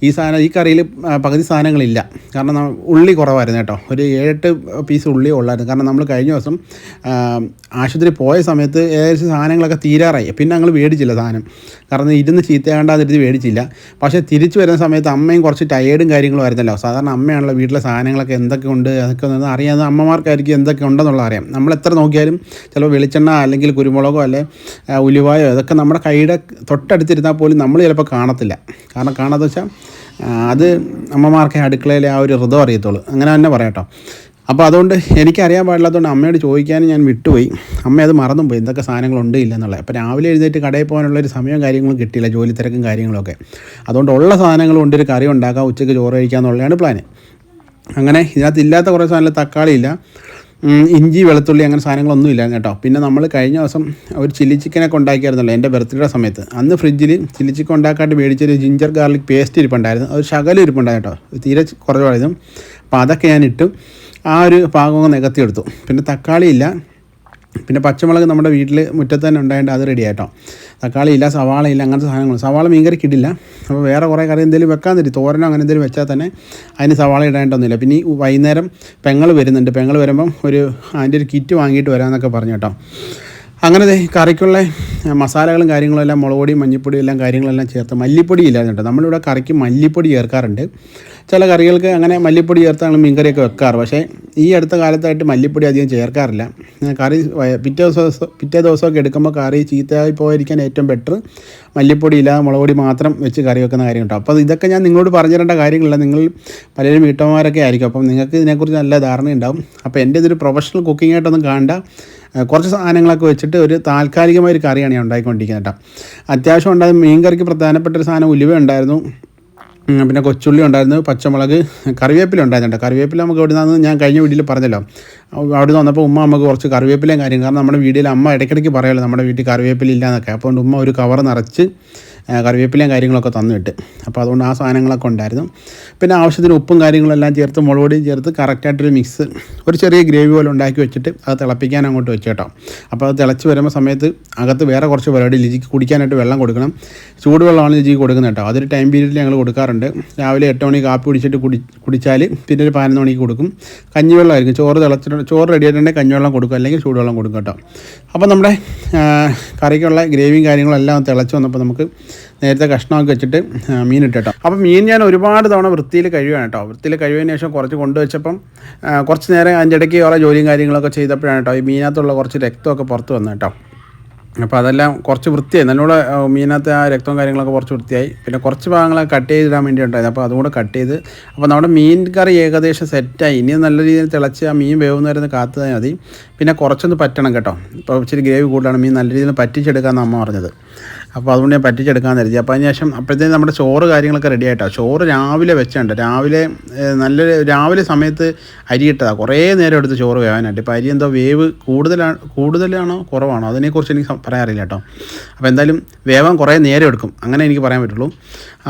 ഈ സാധനം ഈ കറിയിൽ പകുതി സാധനങ്ങളില്ല. കാരണം ഉള്ളി കുറവായിരുന്നു കേട്ടോ. ഒരു ഏഴെട്ട് പീസ് ഉള്ളി ഉള്ളായിരുന്നു. കാരണം നമ്മൾ കഴിഞ്ഞ ദിവസം ആശുപത്രി പോയ സമയത്ത് ഏകദേശം സാധനങ്ങളൊക്കെ തീരാറായി. പിന്നെ ഞങ്ങൾ മേടിച്ചില്ല സാധനം. കാരണം ഇരുന്ന് ചീത്തയാണ്ടാതിരുത്തി മേടിച്ചില്ല. പക്ഷേ തിരിച്ചു വരുന്ന സമയത്ത് അമ്മയും കുറച്ച് ടയേർഡും കാര്യങ്ങളും ആയിരുന്നല്ലോ. സാധാരണ അമ്മയാണല്ലോ വീട്ടിലെ സാധനങ്ങളൊക്കെ എന്തൊക്കെ ഉണ്ട് അതൊക്കെ ഒന്ന് അറിയാതെ അമ്മമാർക്കായിരിക്കും എന്തൊക്കെ ഉണ്ടെന്നുള്ളത് അറിയാം. നമ്മൾ എത്ര നോക്കിയാലും ചിലപ്പോൾ വെളിച്ചെണ്ണ അല്ലെങ്കിൽ കുരുമുളകോ അല്ലെ ഉലുവായോ ഇതൊക്കെ നമ്മുടെ കൈയുടെ തൊട്ടടുത്തിരുന്നാൽ പോലും നമ്മൾ ചിലപ്പോൾ കാണത്തില്ല. കാരണം കാണാതെ വെച്ചാൽ അത് അമ്മമാർക്ക് അടുക്കളയിലെ ആ ഒരു ഹൃദയം അറിയത്തുള്ളൂ. അങ്ങനെ തന്നെ പറയാം കേട്ടോ. അപ്പോൾ അതുകൊണ്ട് എനിക്കറിയാൻ പാടില്ലാത്തതുകൊണ്ട് അമ്മയോട് ചോദിക്കാനും ഞാൻ വിട്ടുപോയി. അമ്മ അത് മറന്നും പോയി എന്തൊക്കെ സാധനങ്ങളുണ്ട് ഇല്ല എന്നുള്ളത് അപ്പോൾ രാവിലെ എഴുന്നേറ്റ് കടയിൽ പോകാനുള്ളൊരു സമയവും കാര്യങ്ങളും കിട്ടിയില്ല. ജോലി തിരക്കും കാര്യങ്ങളൊക്കെ. അതുകൊണ്ട് ഉള്ള സാധനങ്ങൾ കൊണ്ട് ഒരു കറി ഉണ്ടാക്കാം. ഉച്ചയ്ക്ക് ചോറ് കഴിക്കുക എന്നുള്ളതാണ് പ്ലാന് അങ്ങനെ ഇതിനകത്ത് ഇല്ലാത്ത കുറേ സാധനങ്ങൾ. തക്കാളി ഇല്ല. ഇഞ്ചി വെളുത്തുള്ളി അങ്ങനെ സാധനങ്ങളൊന്നും ഇല്ല കേട്ടോ. പിന്നെ നമ്മൾ കഴിഞ്ഞ ദിവസം ഒരു ചില്ലി ചിക്കനൊക്കെ ഉണ്ടാക്കിയായിരുന്നല്ലോ എന്റെ ബർത്ത്ഡേ സമയത്ത്. അന്ന് ഫ്രിഡ്ജിൽ ചില്ലി ചിക്കൻ ഉണ്ടാക്കാണ്ട് മേടിച്ചൊരു ജിഞ്ചർ ഗാർലിക് പേസ്റ്റ് ഇരിപ്പുണ്ടായിരുന്നു. ഒരു ശകലം ഇരിപ്പുണ്ടായിരുന്നു കേട്ടോ. തീരെ കുറവായിരുന്നു. അപ്പോൾ അതൊക്കെ ഞാൻ ഇട്ടു. ആ ഒരു പാകം നികത്തിയെടുത്തു. പിന്നെ തക്കാളി ഇല്ല പിന്നെ പച്ചമുളക് നമ്മുടെ വീട്ടിൽ മുറ്റത്ത് തന്നെ ഉണ്ടായിട്ട് അത് റെഡി ആയിട്ടോ. തക്കാളി ഇല്ല സവാള ഇല്ല അങ്ങനത്തെ സാധനങ്ങൾ സവാള ഇടില്ല അപ്പോൾ വേറെ കുറേ കറി എന്തെങ്കിലും വെക്കാൻ തരും. തോരനോ അങ്ങനെ എന്തെങ്കിലും വെച്ചാൽ തന്നെ അതിന് സവാള ഇടാനായിട്ടൊന്നുമില്ല പിന്നെ ഈ വൈകുന്നേരം പെങ്ങൾ വരുന്നുണ്ട്. പെങ്ങൾ വരുമ്പം ഒരു അതിന്റെ ഒരു കിറ്റ് വാങ്ങിയിട്ട് വരാമെന്നൊക്കെ പറഞ്ഞു കേട്ടോ. അങ്ങനെ കറിക്കുള്ള മസാലകളും കാര്യങ്ങളും എല്ലാം മുളക് മഞ്ഞൾപ്പൊടിയും എല്ലാം കാര്യങ്ങളെല്ലാം ചേർത്ത് മല്ലിപ്പൊടി ഇല്ലാതെ നമ്മളിവിടെ കറിക്ക് മല്ലിപ്പൊടി ചേർക്കാറുണ്ട്. ചില കറികൾക്ക് അങ്ങനെ മല്ലിപ്പൊടി ചേർത്താണ് മീൻകറിയൊക്കെ വെക്കാറ്. പക്ഷേ ഈ അടുത്ത കാലത്തായിട്ട് മല്ലിപ്പൊടി അധികം ചേർക്കാറില്ല. കറി പിറ്റേ ദിവസം പിറ്റേ ദിവസമൊക്കെ എടുക്കുമ്പോൾ കറി ചീത്തയായി പോയിരിക്കാൻ ഏറ്റവും ബെറ്റർ മല്ലിപ്പൊടി ഇല്ലാതെ മുളക് പൊടി മാത്രം വെച്ച് കറി വെക്കുന്ന കാര്യം കേട്ടോ. അപ്പോൾ ഇതൊക്കെ ഞാൻ നിങ്ങളോട് പറഞ്ഞു തരേണ്ട കാര്യങ്ങളില്ല. നിങ്ങൾ പലരും വീട്ടമ്മമാരൊക്കെ ആയിരിക്കും. അപ്പം നിങ്ങൾക്ക് ഇതിനെക്കുറിച്ച് നല്ല ധാരണ ഉണ്ടാവും അപ്പോൾ എന്റെ ഇതൊരു പ്രൊഫഷണൽ കുക്കിംഗ് ആയിട്ടൊന്നും കാണണ്ട. കുറച്ച് സാധനങ്ങളൊക്കെ വെച്ചിട്ട് ഒരു താൽക്കാലികമായ ഒരു കറിയാണ് ഞാൻ ഉണ്ടാക്കിക്കൊണ്ടിരിക്കുന്നത് കേട്ടോ. അത്യാവശ്യം ഉണ്ടായത് മീൻ കറിക്ക് പ്രധാനപ്പെട്ട ഒരു സാധനം ഉലുവ ഉണ്ടായിരുന്നു. പിന്നെ കൊച്ചുള്ളി ഉണ്ടായിരുന്നു പച്ചമുളക് കറിവേപ്പില ഉണ്ടായിരുന്നു കറിവേപ്പില നമുക്ക് ഇവിടെ നിന്ന് ഞാൻ കഴിഞ്ഞ വീട്ടിൽ പറഞ്ഞല്ലോ. അവിടെ നിന്ന് വന്നപ്പോൾ ഉമ്മ നമുക്ക് കുറച്ച് കറിവേപ്പിലയും കാര്യം കാരണം നമ്മുടെ വീട്ടിൽ അമ്മ ഇടയ്ക്കിടയ്ക്ക് പറയുമല്ലോ നമ്മുടെ വീട്ടിൽ കറിവേപ്പില ഇല്ല എന്നൊക്കെ അപ്പോൾ ഉമ്മ ഒരു കവർ നിറച്ച് കറിവേപ്പിലയും കാര്യങ്ങളൊക്കെ തന്നിട്ട്. അപ്പോൾ അതുകൊണ്ട് ആ സാധനങ്ങളൊക്കെ ഉണ്ടായിരുന്നു. പിന്നെ ആവശ്യത്തിന് ഉപ്പും കാര്യങ്ങളെല്ലാം ചേർത്ത് മുളകുപൊടിയും ചേർത്ത് കറക്റ്റായിട്ടൊരു മിക്സ് ഒരു ചെറിയ ഗ്രേവി പോലെ ഉണ്ടാക്കി വെച്ചിട്ട് അത് തിളപ്പിക്കാൻ അങ്ങോട്ട് വെച്ചേട്ടോ അപ്പോൾ അത് തിളച്ച് വരുമ്പോൾ സമയത്ത് അകത്ത് വേറെ കുറച്ച് പരിപാടി ലിജിക്ക് കുടിക്കാനായിട്ട് വെള്ളം കൊടുക്കണം. ചൂടുവെള്ളമാണ് ലിജിക്ക് കൊടുക്കുന്നത് കേട്ടോ. അതൊരു ടൈം പീരീഡിൽ ഞങ്ങൾ കൊടുക്കാറുണ്ട്. രാവിലെ എട്ട് മണി കാപ്പി കുടിച്ചിട്ട് കുടി കുടിച്ചാൽ പിന്നെ ഒരു പതിനൊന്ന് മണിക്ക് കൊടുക്കും. കഞ്ഞിവെള്ളമായിരിക്കും. ചോറ് തിളച്ചിട്ട് ചോറ് റെഡി ആയിട്ടുണ്ടെങ്കിൽ കഞ്ഞിവെള്ളം കൊടുക്കും. അല്ലെങ്കിൽ ചൂടുവെള്ളം കൊടുക്കും കേട്ടോ. അപ്പോൾ നമ്മുടെ കറിക്കുള്ള ഗ്രേവിയും കാര്യങ്ങളും എല്ലാം തിളച്ച് വന്നപ്പോൾ നമുക്ക് നേരത്തെ കഷ്ണമൊക്കെ വെച്ചിട്ട് മീൻ ഇട്ടിട്ടോ അപ്പം അപ്പോൾ മീൻ ഞാൻ ഒരുപാട് തവണ വൃത്തിയിൽ കഴിയുകയാണ് കേട്ടോ. വൃത്തിയിൽ കഴിയുന്നതിന് ശേഷം കുറച്ച് കൊണ്ടുവച്ചപ്പം കുറച്ച് നേരം അതിന്റെ ഇടയ്ക്ക് കുറേ ജോലിയും കാര്യങ്ങളൊക്കെ ചെയ്തപ്പോഴാണ് കേട്ടോ ഈ മീനകത്തുള്ള കുറച്ച് രക്തമൊക്കെ പുറത്ത് വന്നു കേട്ടോ. അപ്പോൾ അതെല്ലാം കുറച്ച് വൃത്തിയായി. നല്ലോണം മീനകത്തെ ആ രക്തവും കാര്യങ്ങളൊക്കെ കുറച്ച് വൃത്തിയായി. പിന്നെ കുറച്ച് ഭാഗങ്ങളൊക്കെ കട്ട് ചെയ്തിടാൻ വേണ്ടി ഉണ്ടായത് അപ്പോൾ അതുകൂടെ കട്ട് ചെയ്ത് അപ്പോൾ നമ്മുടെ മീൻ കറി ഏകദേശം സെറ്റായി. ഇനി നല്ല രീതിയിൽ തിളച്ച് ആ മീൻ വേവുന്ന വരുന്ന കാത്തു മതി. പിന്നെ കുറച്ചൊന്ന് പറ്റണം കേട്ടോ. ഇപ്പോൾ ഇച്ചിരി ഗ്രേവി കൂടുതലാണ്. മീൻ നല്ല രീതിയിൽ പറ്റിച്ചെടുക്കാമെന്ന് അമ്മ പറഞ്ഞത്. അപ്പോൾ അതുകൊണ്ട് ഞാൻ പറ്റിച്ചെടുക്കാൻ കരുതി. അപ്പോൾ അതിന് ശേഷം അപ്പോഴത്തേക്കും നമ്മുടെ ചോറ് കാര്യങ്ങളൊക്കെ റെഡി ആയിട്ടാണ് ചോറ് രാവിലെ വെച്ചുണ്ട്. രാവിലെ നല്ല രാവിലെ സമയത്ത് അരി ഇട്ടതാണ് കുറേ നേരം എടുത്ത് ചോറ് വേവാനായിട്ട്. ഇപ്പോൾ അരി എന്തോ വേവ് കൂടുതലാണ് കൂടുതലാണോ കുറവാണോ? അതിനെക്കുറിച്ച് എനിക്ക് പറയാൻ പറയാറില്ല കേട്ടോ. അപ്പോൾ എന്തായാലും വേവാൻ കുറേ നേരം എടുക്കും. അങ്ങനെ എനിക്ക് പറയാൻ പറ്റുള്ളൂ.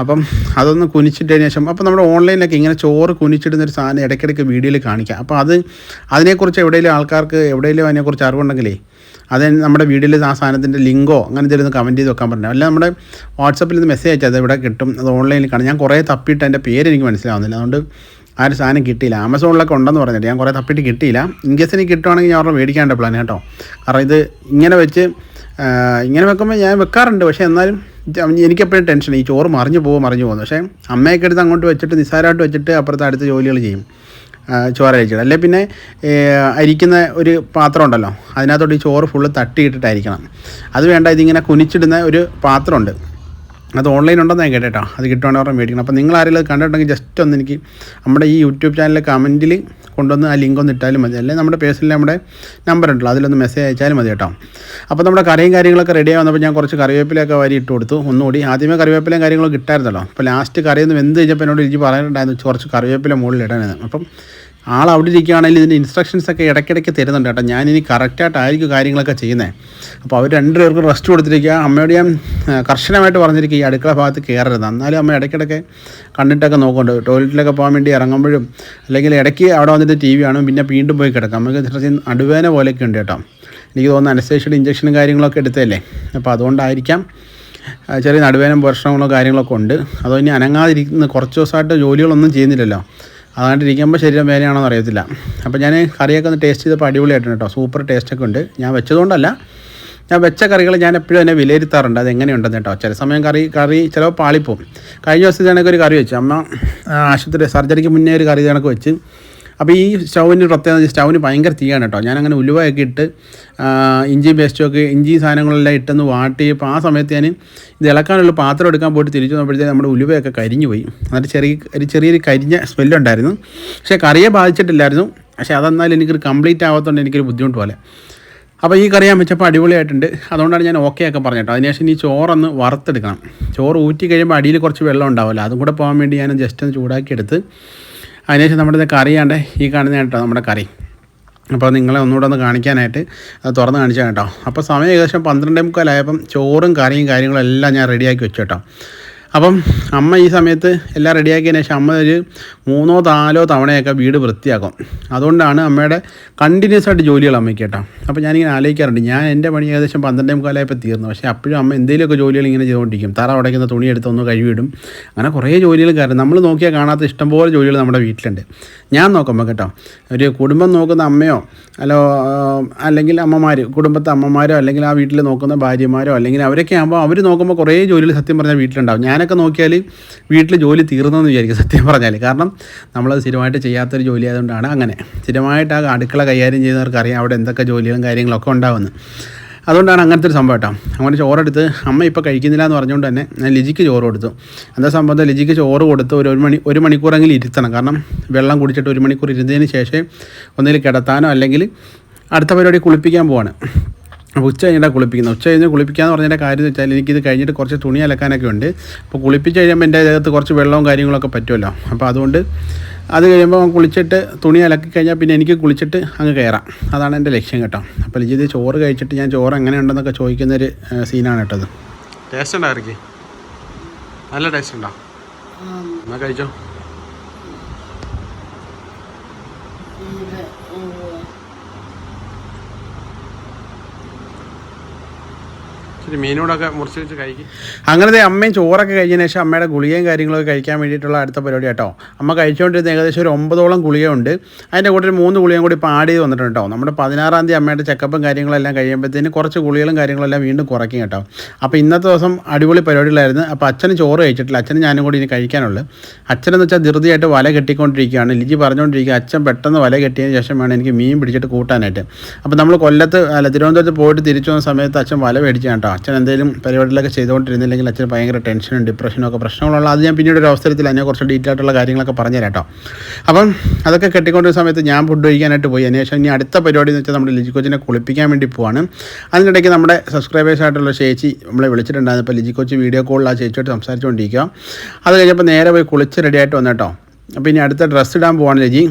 അപ്പം അതൊന്ന് കുനിച്ചിട്ടതിന് ശേഷം അപ്പോൾ നമ്മുടെ ഓൺലൈനിലൊക്കെ ഇങ്ങനെ ചോറ് കുനിച്ചിടുന്ന ഒരു സാധനം ഇടയ്ക്കിടയ്ക്ക് വീഡിയോയിൽ കാണിക്കാം. അപ്പോൾ അത് അതിനെക്കുറിച്ച് എവിടെയെങ്കിലും ആൾക്കാർക്ക് എവിടെയെങ്കിലും അതിനെക്കുറിച്ച് അറിവുണ്ടെങ്കിലേ അത് നമ്മുടെ വീഡിയോയിൽ ആ സാധനത്തിന്റെ ലിങ്കോ അങ്ങനെ എന്തെങ്കിലും കമന്റ് ചെയ്ത് വെക്കാൻ പറഞ്ഞു അല്ല നമ്മുടെ വാട്സപ്പിൽ നിന്ന് മെസ്സേജ് അയച്ചാൽ അത് ഇവിടെ കിട്ടും. അത് ഓൺലൈനിൽ കാണാം. ഞാൻ കുറേ തപ്പിയിട്ട് അതിന്റെ പേര് എനിക്ക് മനസ്സിലാവുന്നില്ല. അതുകൊണ്ട് ആ ഒരു സാധനം കിട്ടിയില്ല. ആമസോണിലൊക്കെ ഉണ്ടെന്ന് പറഞ്ഞിട്ട് ഞാൻ കുറേ തപ്പിയിട്ട് കിട്ടിയില്ല. ഇൻ കേസ് എനിക്ക് കിട്ടുവാണെങ്കിൽ ഞാൻ അവരുടെ മേടിക്കാണ്ട് പ്ലാൻ കേട്ടോ. കാരണം ഇത് ഇങ്ങനെ വെച്ച് ഇങ്ങനെ വെക്കുമ്പോൾ ഞാൻ വെക്കാറുണ്ട്. പക്ഷേ എന്നാലും എനിക്കെപ്പോഴും ടെൻഷൻ ഈ ചോറ് മറിഞ്ഞു പോകും മറിഞ്ഞു പോകുന്നു പക്ഷേ അമ്മയൊക്കെ എടുത്ത് അങ്ങോട്ട് വെച്ചിട്ട് നിസ്സാരമായിട്ട് വെച്ചിട്ട് അപ്പുറത്ത് അടുത്ത ജോലികൾ ചെയ്യും. ചോറ് അരിച്ചിട്ട് അല്ലെ പിന്നെ അരിക്കുന്ന ഒരു പാത്രം ഉണ്ടല്ലോ അതിനകത്തോട്ട് ഈ ചോറ് ഫുള്ള് തട്ടിയിട്ടിട്ടായിരിക്കണം. അത് വേണ്ട ഇതിങ്ങനെ കുനിച്ചിടുന്ന ഒരു പാത്രമുണ്ട്. അത് ഓൺലൈൻ ഉണ്ടെന്ന് ഞാൻ കേട്ടോ അത് കിട്ടുവാണെങ്കിൽ അവരെ മേടിക്കണം അപ്പോൾ നിങ്ങൾ ആരെങ്കിലും കണ്ടിട്ടുണ്ടെങ്കിൽ ജസ്റ്റ് ഒന്ന് എനിക്ക് നമ്മുടെ ഈ യൂട്യൂബ് ചാനലിലെ കമന്റിൽ കൊണ്ടുവന്ന് ആ ലിങ്ക് ഒന്ന് ഇട്ടാലും മതി. അല്ലെങ്കിൽ നമ്മുടെ പേഴ്സണലിൽ നമ്മുടെ നമ്പർ ഉണ്ടല്ലോ അതിലൊന്ന് മെസ്സേജ് അയച്ചാലും മതി കേട്ടോ. അപ്പോൾ നമ്മുടെ കറിയും കാര്യങ്ങളൊക്കെ റെഡി വന്നപ്പോൾ ഞാൻ കുറച്ച് കറിവേപ്പിലൊക്കെ വാരി ഇട്ട് കൊടുത്തു. ഒന്നുകൂടി ആദ്യമേ കറിവേപ്പിലയും കാര്യങ്ങളൊക്കെ ഇട്ടായിരുന്നല്ലോ. അപ്പോൾ ലാസ്റ്റ് കറിയൊന്നും എന്ത് കഴിഞ്ഞപ്പോൾ എന്നോട് എനിക്ക് പറയാനുണ്ടായിരുന്നു കുറച്ച് കറിവേപ്പില മുകളിൽ ഇടാനായിരുന്നു അപ്പം ആൾ അവിടെ ഇരിക്കുകയാണെങ്കിൽ ഇതിന്റെ ഇൻസ്ട്രക്ഷൻസ് ഒക്കെ ഇടയ്ക്കിടയ്ക്ക് തരുന്നുണ്ട് കേട്ടോ. ഞാനിനി കറക്റ്റായിട്ടായിരിക്കും കാര്യങ്ങളൊക്കെ ചെയ്യുന്നത് അപ്പോൾ അവർ രണ്ടുപേർക്കും റെസ്റ്റ് കൊടുത്തിരിക്കുക. അമ്മയോട് ഞാൻ കർശനമായിട്ട് പറഞ്ഞിരിക്കുക ഈ അടുക്കള ഭാഗത്ത് കയറരുത്. എന്നാലും അമ്മ ഇടയ്ക്കിടയ്ക്ക് കണ്ടിട്ടൊക്കെ നോക്കുന്നുണ്ട്. ടോയ്ലറ്റിലൊക്കെ പോകാൻ വേണ്ടി ഇറങ്ങുമ്പോഴും അല്ലെങ്കിൽ ഇടയ്ക്ക് അവിടെ വന്നിട്ട് ടി വി കാണും പിന്നെ വീണ്ടും പോയി കിടക്കാം. കുറച്ച് നടുവേന പോലെയൊക്കെ ഉണ്ട് കേട്ടോ. എനിക്ക് തോന്നുന്നു അനസ്തേഷ്യയുടെ ഇഞ്ചക്ഷനും കാര്യങ്ങളൊക്കെ എടുത്തതല്ലേ? അപ്പോൾ അതുകൊണ്ടായിരിക്കാം ചെറിയ നടുവേനം പ്രശ്നങ്ങളോ കാര്യങ്ങളൊക്കെ ഉണ്ട്. അതോ ഇനി അനങ്ങാതിരിക്കുന്ന കുറച്ച് ദിവസമായിട്ട് ജോലികളൊന്നും ചെയ്യുന്നില്ലല്ലോ. അതുകൊണ്ട് ഇരിക്കുമ്പോൾ ശരീരം വേദനയാണോ എന്ന് അറിയത്തില്ല. അപ്പോൾ ഞാൻ കറിയൊക്കെ ഒന്ന് ടേസ്റ്റ് ചെയ്തപ്പോൾ അടിപൊളിയായിട്ടുണ്ട് കേട്ടോ. സൂപ്പർ ടേസ്റ്റൊക്കെ ഉണ്ട്. ഞാൻ വെച്ചതുകൊണ്ടല്ല. ഞാൻ വെച്ച കറികൾ ഞാൻ എപ്പോഴും തന്നെ വിലയിരുത്താറുണ്ട്. അത് എങ്ങനെയുണ്ടെന്ന് കേട്ടോ. ചില സമയം കറി കറി ചിലപ്പോൾ പാളിപ്പോവും. കഴിഞ്ഞ ദിവസത്തെ ഒരു കറി വെച്ചു. അമ്മ ആശുപത്രി സർജറിക്ക് മുന്നേ ഒരു കറി കണക്ക് വെച്ച്. അപ്പോൾ ഈ സ്റ്റൗവിന്റെ പ്രത്യേകത സ്റ്റൗവിന് ഭയങ്കര തീയാണ് കേട്ടോ. ഞാനങ്ങനെ ഉലുവയൊക്കെ ഇട്ട് ഇഞ്ചി പേസ്റ്റും ഒക്കെ ഇഞ്ചി സാധനങ്ങളെല്ലാം ഇട്ടെന്ന് വാട്ടി അപ്പോൾ ആ സമയത്ത് ഞാൻ ഇത് ഇളക്കാനുള്ള പാത്രം എടുക്കാൻ പോയിട്ട് തിരിച്ചു വന്നപ്പോഴത്തേക്ക് നമ്മുടെ ഉലുവയൊക്കെ കരിഞ്ഞു പോയി. എന്നിട്ട് ചെറിയ ഒരു ചെറിയൊരു കരിഞ്ഞ സ്മെല്ലുണ്ടായിരുന്നു. പക്ഷേ കറിയെ ബാധിച്ചിട്ടില്ലായിരുന്നു. പക്ഷേ അതെന്നാലും എനിക്കൊരു കംപ്ലീറ്റ് ആവാത്തതുകൊണ്ട് എനിക്കൊരു ബുദ്ധിമുട്ട് പോലെ. അപ്പോൾ ഈ കറി ഞാൻ വെച്ചപ്പോൾ അടിപൊളിയായിട്ടുണ്ട്. അതുകൊണ്ടാണ് ഞാൻ ഓക്കെ ഒക്കെ പറഞ്ഞിട്ടോ അതിനുശേഷം ഈ ചോറൊന്ന് വറുത്തെടുക്കണം. ചോറ് ഊറ്റി കഴിയുമ്പോൾ അടിയിൽ കുറച്ച് വെള്ളം ഉണ്ടാവില്ല അതും കൂടെ പോകാൻ വേണ്ടി ഞാൻ ജസ്റ്റ് ഒന്ന് ചൂടാക്കി എടുത്ത് അതിനുശേഷം നമ്മുടെ കറിയാണ്ട് ഈ കാണുന്ന കേട്ടോ നമ്മുടെ കറി. അപ്പോൾ നിങ്ങളെ ഒന്നുകൂടെ ഒന്ന് കാണിക്കാനായിട്ട് അത് തുറന്ന് കാണിച്ചാൽ കേട്ടോ. അപ്പോൾ സമയം ഏകദേശം പന്ത്രണ്ടേ മുക്കാലായപ്പം ചോറും കറിയും കാര്യങ്ങളും എല്ലാം ഞാൻ റെഡിയാക്കി വെച്ചു കേട്ടോ. അപ്പം അമ്മ ഈ സമയത്ത് എല്ലാം റെഡിയാക്കിയതിന് ശേഷം അമ്മ ഒരു മൂന്നോ നാലോ തവണയൊക്കെ വീട് വൃത്തിയാക്കും. അതുകൊണ്ടാണ് അമ്മയുടെ കണ്ടിന്യൂസ് ആയിട്ട് ജോലികൾ അമ്മയ്ക്ക് കേട്ടോ. അപ്പോൾ ഞാനിങ്ങനെ ആലോചിക്കാറുണ്ട്. ഞാൻ എന്റെ പണി ഏകദേശം പന്ത്രണ്ടേ മുക്കാലായപ്പോൾ തീർന്നു. പക്ഷേ അപ്പോഴും അമ്മ എന്തെങ്കിലുമൊക്കെ ജോലികൾ ഇങ്ങനെ ചെയ്തുകൊണ്ടിരിക്കും. തറ ഉടയ്ക്കുന്ന തുണി എടുത്ത് ഒന്ന് കഴിവിടും അങ്ങനെ കുറേ ജോലികൾ കാരണം നമ്മൾ നോക്കിയാൽ കാണാത്ത ഇഷ്ടംപോലെ ജോലികൾ നമ്മുടെ വീട്ടിലുണ്ട്. ഞാൻ നോക്കുമ്പോൾ കേട്ടോ ഒരു കുടുംബം നോക്കുന്ന അമ്മയോ അല്ലോ അല്ലെങ്കിൽ അമ്മമാർ കുടുംബത്തെ അമ്മമാരോ അല്ലെങ്കിൽ ആ വീട്ടിൽ നോക്കുന്ന ഭാര്യമാരോ അല്ലെങ്കിൽ അവരൊക്കെ ആകുമ്പോൾ അവർ നോക്കുമ്പോൾ കുറേ ജോലികൾ സത്യം പറഞ്ഞാൽ വീട്ടിലുണ്ടാവും. ഞാനൊക്കെ നോക്കിയാൽ വീട്ടിൽ ജോലി തീർന്നെന്ന് വിചാരിക്കും സത്യം പറഞ്ഞാൽ കാരണം നമ്മളത് സ്ഥിരമായിട്ട് ചെയ്യാത്തൊരു ജോലി ആയതുകൊണ്ടാണ് അങ്ങനെ. സ്ഥിരമായിട്ട് ആ അടുക്കള കൈകാര്യം ചെയ്യുന്നവർക്ക് അറിയാം അവിടെ എന്തൊക്കെ ജോലികളും കാര്യങ്ങളൊക്കെ ഉണ്ടാവുന്നത് അതുകൊണ്ടാണ് അങ്ങനത്തെ ഒരു സംഭവം കേട്ടോ. അങ്ങനെ ചോറെടുത്ത് അമ്മ ഇപ്പോൾ കഴിക്കുന്നില്ല എന്ന് പറഞ്ഞുകൊണ്ട് തന്നെ ഞാൻ ലിജിക്ക് ചോറ് കൊടുത്തു. എന്താ സംഭവം ലിജിക്ക് ചോറ് കൊടുത്ത് ഒരു മണി ഒരു മണിക്കൂറെങ്കിലും ഇരുത്തണം. കാരണം വെള്ളം കുടിച്ചിട്ട് ഒരു മണിക്കൂർ ഇരുന്നതിന് ശേഷം ഒന്നിൽ കിടത്താനോ അല്ലെങ്കിൽ അടുത്ത പരിപാടി കുളിപ്പിക്കാൻ പോവാണ്. അപ്പോൾ ഉച്ച കഴിഞ്ഞിട്ടാണ് കുളിപ്പിക്കുന്നത്. ഉച്ച കഴിഞ്ഞ് കുളിപ്പിക്കാന്ന് പറഞ്ഞതിന്റെ കാര്യം എന്ന് വെച്ചാൽ എനിക്കിത് കഴിഞ്ഞിട്ട് കുറച്ച് തുണി അലക്കാനൊക്കെ ഉണ്ട്. അപ്പോൾ കുളിപ്പിച്ച് കഴിയുമ്പോൾ എന്റെ ദേഹത്ത് കുറച്ച് വെള്ളവും കാര്യങ്ങളൊക്കെ പറ്റുമല്ലോ. അപ്പോൾ അതുകൊണ്ട് അത് കഴിയുമ്പോൾ കുളിച്ചിട്ട് തുണി അലക്കി കഴിഞ്ഞാൽ പിന്നെ എനിക്ക് കുളിച്ചിട്ട് അങ്ങ് കയറാം. അതാണ് എന്റെ ലക്ഷ്യം കേട്ടോ. അപ്പോൾ ലിജിത് ചോറ് കഴിച്ചിട്ട് ഞാൻ ചോറ് എങ്ങനെ ഉണ്ടെന്നൊക്കെ ചോദിക്കുന്നൊരു സീനാണ് കേട്ടത് ടേസ്റ്റ് ഉണ്ടായിരിക്കും നല്ല ടേസ്റ്റ് ഉണ്ടോ? എന്നാൽ കഴിച്ചോ? മീനോടൊക്കെ മുറിച്ച് വെച്ച് കഴിക്കും. അങ്ങനത്തെ അമ്മയും ചോറൊക്കെ കഴിഞ്ഞതിന് ശേഷം അമ്മയുടെ ഗുളികയും കാര്യങ്ങളൊക്കെ കഴിക്കാൻ വേണ്ടിയിട്ടുള്ള അടുത്ത പരിപാടി കേട്ടോ. അമ്മ കഴിച്ചുകൊണ്ടിരുന്ന ഏകദേശം ഒരു ഒമ്പതോളം ഗുളികയുണ്ട്. അതിന്റെ കൂടെ ഒരു മൂന്ന് ഗുളികയും കൂടി പാടി വന്നിട്ടുണ്ട് കേട്ടോ. നമ്മുടെ പതിനാറാം തീയതി അമ്മയുടെ ചെക്കപ്പും കാര്യങ്ങളെല്ലാം കഴിയുമ്പോഴത്തേന് കുറച്ച് ഗുളികളും കാര്യങ്ങളെല്ലാം വീണ്ടും കുറയ്ക്കും കേട്ടോ. അപ്പോൾ ഇന്നത്തെ ദിവസം അടിപൊളി പരിപാടികളായിരുന്നു. അപ്പോൾ അച്ഛന് ചോറ് കഴിച്ചിട്ടില്ല. അച്ഛനും ഞാനും കൂടി ഇനി കഴിക്കാനുള്ളൂ. അച്ഛനെന്ന് വെച്ചാൽ ധൃതിയായിട്ട് വല കെട്ടിക്കൊണ്ടിരിക്കുകയാണ്. ലിജി പറഞ്ഞുകൊണ്ടിരിക്കുക അച്ഛൻ പെട്ടെന്ന് വല കെട്ടിയതിന് ശേഷം വേണം എനിക്ക് മീൻ പിടിച്ചിട്ട് കൂട്ടാനായിട്ട്. അപ്പോൾ നമ്മൾ കൊല്ലത്ത് അല്ല തിരുവനന്തപുരത്ത് പോയിട്ട് തിരിച്ചു വന്ന സമയത്ത് അച്ഛൻ വല മേടിച്ചു കേട്ടോ അച്ഛൻ എന്തെങ്കിലും പരിപാടികളൊക്കെ ചെയ്തുകൊണ്ടിരുന്നില്ലെങ്കിൽ അച്ഛൻ ഭയങ്കര ടെൻഷനും ഡിപ്രഷനും ഒക്കെ പ്രശ്നങ്ങളുള്ള അത് ഞാൻ പിന്നീട് ഒരു അവസരത്തിൽ അതിനെ കുറച്ച് ഡീറ്റെയിൽ ആയിട്ടുള്ള കാര്യങ്ങളൊക്കെ പറഞ്ഞു തരാം കേട്ടോ. അപ്പം അതൊക്കെ കെട്ടിക്കൊണ്ടിരുന്ന സമയത്ത് ഞാൻ ഫുഡ് കഴിക്കാനായിട്ട് പോയി. അതിനുശേഷം ഇനി അടുത്ത പരിപാടി എന്ന് വെച്ചാൽ നമ്മുടെ ലിജി കൊച്ചിനെ കുളിപ്പിക്കാൻ വേണ്ടി പോവാണ്. അതിനിടയ്ക്ക് നമ്മുടെ സബ്സ്ക്രൈബേഴ്സ് ആയിട്ടുള്ള ചേച്ചി നമ്മളെ വിളിച്ചിട്ടുണ്ടായിരുന്നു. അപ്പോൾ ലിജി കൊച്ചി വീഡിയോ കോളിൽ ആ ചേച്ചിയോട് സംസാരിച്ചുകൊണ്ടിരിക്കുക അത് കഴിഞ്ഞപ്പോൾ നേരെ പോയി കുളിച്ച് റെഡിയായിട്ട് വന്നേട്ടോ അപ്പോൾ ഇനി അടുത്ത ഡ്രസ്സ് ഇടാൻ പോവാണ് ലിജി.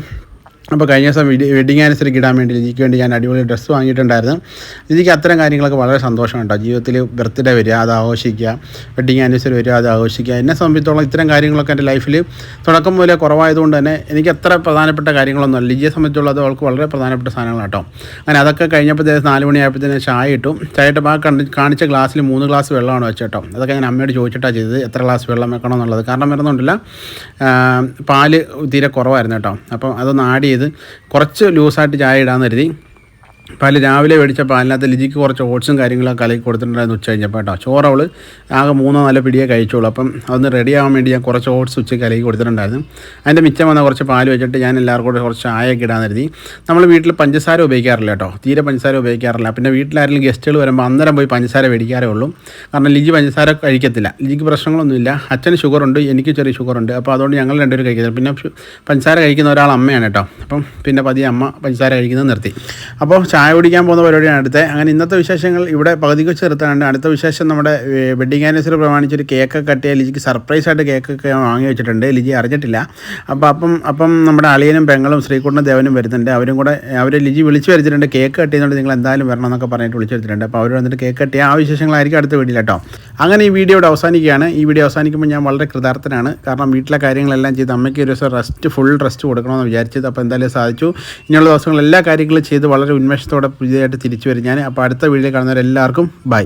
അപ്പോൾ കഴിഞ്ഞ ദിവസം വെഡിങ് ആനിവേഴ്സറിക്ക് ഇടാൻ വേണ്ടി ലിജിക്ക് വേണ്ടി ഞാൻ അടിപൊളി ഡ്രസ്സ് വാങ്ങിയിട്ടുണ്ടായിരുന്നു. ലിജിക്ക് അത്തരം കാര്യങ്ങളൊക്കെ വളരെ സന്തോഷമാണ് കേട്ടോ. ജീവിതത്തിൽ ബർത്ത്ഡേ വരിക അത് ആഘോഷിക്കുക വെഡിങ് ആനിവേഴ്സറി വരിക അത് ആഘോഷിക്കുക. എന്നെ സംബന്ധിച്ചോളം ഇത്തരം കാര്യങ്ങളൊക്കെ എന്റെ ലൈഫിൽ തുടക്കം മുതലേ കുറവായതുകൊണ്ട് തന്നെ എനിക്ക് അത്ര പ്രധാനപ്പെട്ട കാര്യങ്ങളൊന്നും ലിജിയെ സംബന്ധിച്ചുള്ളത് അവൾക്ക് വളരെ പ്രധാനപ്പെട്ട സാധനങ്ങളാണ് കേട്ടോ. അങ്ങനെ അതൊക്കെ കഴിഞ്ഞപ്പോൾ കഴിഞ്ഞപ്പോഴത്തേക്ക് നാല് മണിയായപ്പോഴത്തേന് ചായ ഇട്ടു. ചായ ഇട്ട് ആ കണ്ട് കാണിച്ച ഗ്ലാസ്സിൽ മൂന്ന് ഗ്ലാസ് വെള്ളമാണ് വെച്ചേട്ടോ അതൊക്കെ ഞാൻ അമ്മയോട് ചോദിച്ചിട്ടാണ് ചെയ്തത് എത്ര ഗ്ലാസ് വെള്ളം വെക്കണം എന്നുള്ളത് കാരണം വരുന്നുണ്ടല്ല പാൽ തീരെ കുറവായിരുന്നു കേട്ടോ. അപ്പം അതൊന്ന് ആഡ് ചെയ്ത് കുറച്ച് ലൂസായിട്ട് ചായ ഇടാമെന്ന് കരുതി. പാൽ രാവിലെ മേടിച്ച പാലിനകത്ത് ലിജിക്ക് കുറച്ച് ഓട്സും കാര്യങ്ങളൊക്കെ കലക്കി കൊടുത്തിട്ടുണ്ടായിരുന്നു ഉച്ച കഴിഞ്ഞപ്പോൾ കേട്ടോ. ചോറ് അവൾ ആകെ മൂന്നോ നാലോ പിടിയേ കഴിച്ചോളൂ അപ്പം അതൊന്ന് റെഡി ആവാൻ വേണ്ടി ഞാൻ കുറച്ച് ഓട്സ് ഉച്ച കലക്കി കൊടുത്തിട്ടുണ്ടായിരുന്നു. അതിന്റെ മിച്ചം വന്ന കുറച്ച് പാൽ വെച്ചിട്ട് ഞാൻ എല്ലാവർക്കും കൂടെ കുറച്ച് ചായയൊക്കെ ഇടാൻ നമ്മൾ വീട്ടിൽ പഞ്ചസാര ഉപയോഗിക്കാറില്ല കേട്ടോ. തീരെ പഞ്ചസാര ഉപയോഗിക്കാറില്ല. പിന്നെ വീട്ടിലാരെങ്കിലും ഗസ്റ്റുകൾ വരുമ്പോൾ അന്നേരം പോയി പഞ്ചസാര മേടിക്കാറേ ഉള്ളൂ. കാരണം ലിജി പഞ്ചസാര കഴിക്കത്തില്ല. ലിജിക്ക് പ്രശ്നങ്ങളൊന്നുമില്ല. അച്ഛന് ഷുഗറുണ്ട് എനിക്ക് ചെറിയ ഷുഗറുണ്ട്. അപ്പോൾ അതുകൊണ്ട് ഞങ്ങൾ രണ്ടുപേരും കഴിക്കുന്നില്ല പിന്നെ പഞ്ചസാര കഴിക്കുന്ന ഒരാൾ അമ്മയാണ് കേട്ടോ. അപ്പം പിന്നെ പതിയെ അമ്മ പഞ്ചസാര കഴിക്കുന്നത് നിർത്തി. അപ്പോൾ ചായ കുടിക്കാൻ പോകുന്ന പരിപാടിയാണ് അടുത്ത. അങ്ങനെ ഇന്നത്തെ വിശേഷങ്ങൾ ഇവിടെ പകുതിക്ക് ചെറുത്താണ്ട് അടുത്ത വിശേഷം നമ്മുടെ വെഡിങ് ആനിവേഴ്സറി പ്രമാണിച്ചൊരു കേക്ക് കട്ട് ചെയ്യാൻ ലിജിക്ക് സർപ്രൈസ് ആയിട്ട് കേക്കൊക്കെ വാങ്ങി വെച്ചിട്ടുണ്ട്. ലിജി അറിഞ്ഞിട്ടില്ല. അപ്പോൾ അപ്പം അപ്പം നമ്മുടെ അളിയനും പെങ്ങളും ശ്രീകുട്ടനും ദേവനും വരുന്നുണ്ട്. അവരും കൂടെ അവർ ലിജി വിളിച്ച് വരുത്തിയിട്ടുണ്ട്. കേക്ക് കട്ട് ചെയ്യുന്നുണ്ട് നിങ്ങൾ എന്തായാലും വരണം എന്നൊക്കെ പറഞ്ഞിട്ട് വിളിച്ചു വരുത്തിയിട്ടുണ്ട്. അപ്പോൾ അവർ വന്നിട്ട് കേക്ക് കട്ട് ചെയ്യുക ആ വിശേഷങ്ങളായിരിക്കും അടുത്ത വീഡിയോ കേട്ടോ. അങ്ങനെ ഈ വീഡിയോ ഇവിടെ അവസാനിക്കുകയാണ്. ഈ വീഡിയോ അവസാനിക്കുമ്പോൾ ഞാൻ വളരെ കൃതാർത്ഥനാണ്. കാരണം വീട്ടിലെ കാര്യങ്ങളെല്ലാം ചെയ്ത് അമ്മയ്ക്ക് ഒരു ദിവസം റെസ്റ്റ് ഫുൾ റെസ്റ്റ് കൊടുക്കണമെന്ന് വിചാരിച്ചത്. അപ്പോൾ എന്തായാലും സാധിച്ചു. ഇനിയുള്ള ദിവസങ്ങൾ എല്ലാ കാര്യങ്ങളും ചെയ്ത് വളരെ ഉന്മേഷത്തോടെ പുതിയതായിട്ട് തിരിച്ചു വരും. ഞാൻ അപ്പോൾ അടുത്ത വീഡിയോ കാണുന്നവരെല്ലാവർക്കും ബൈ.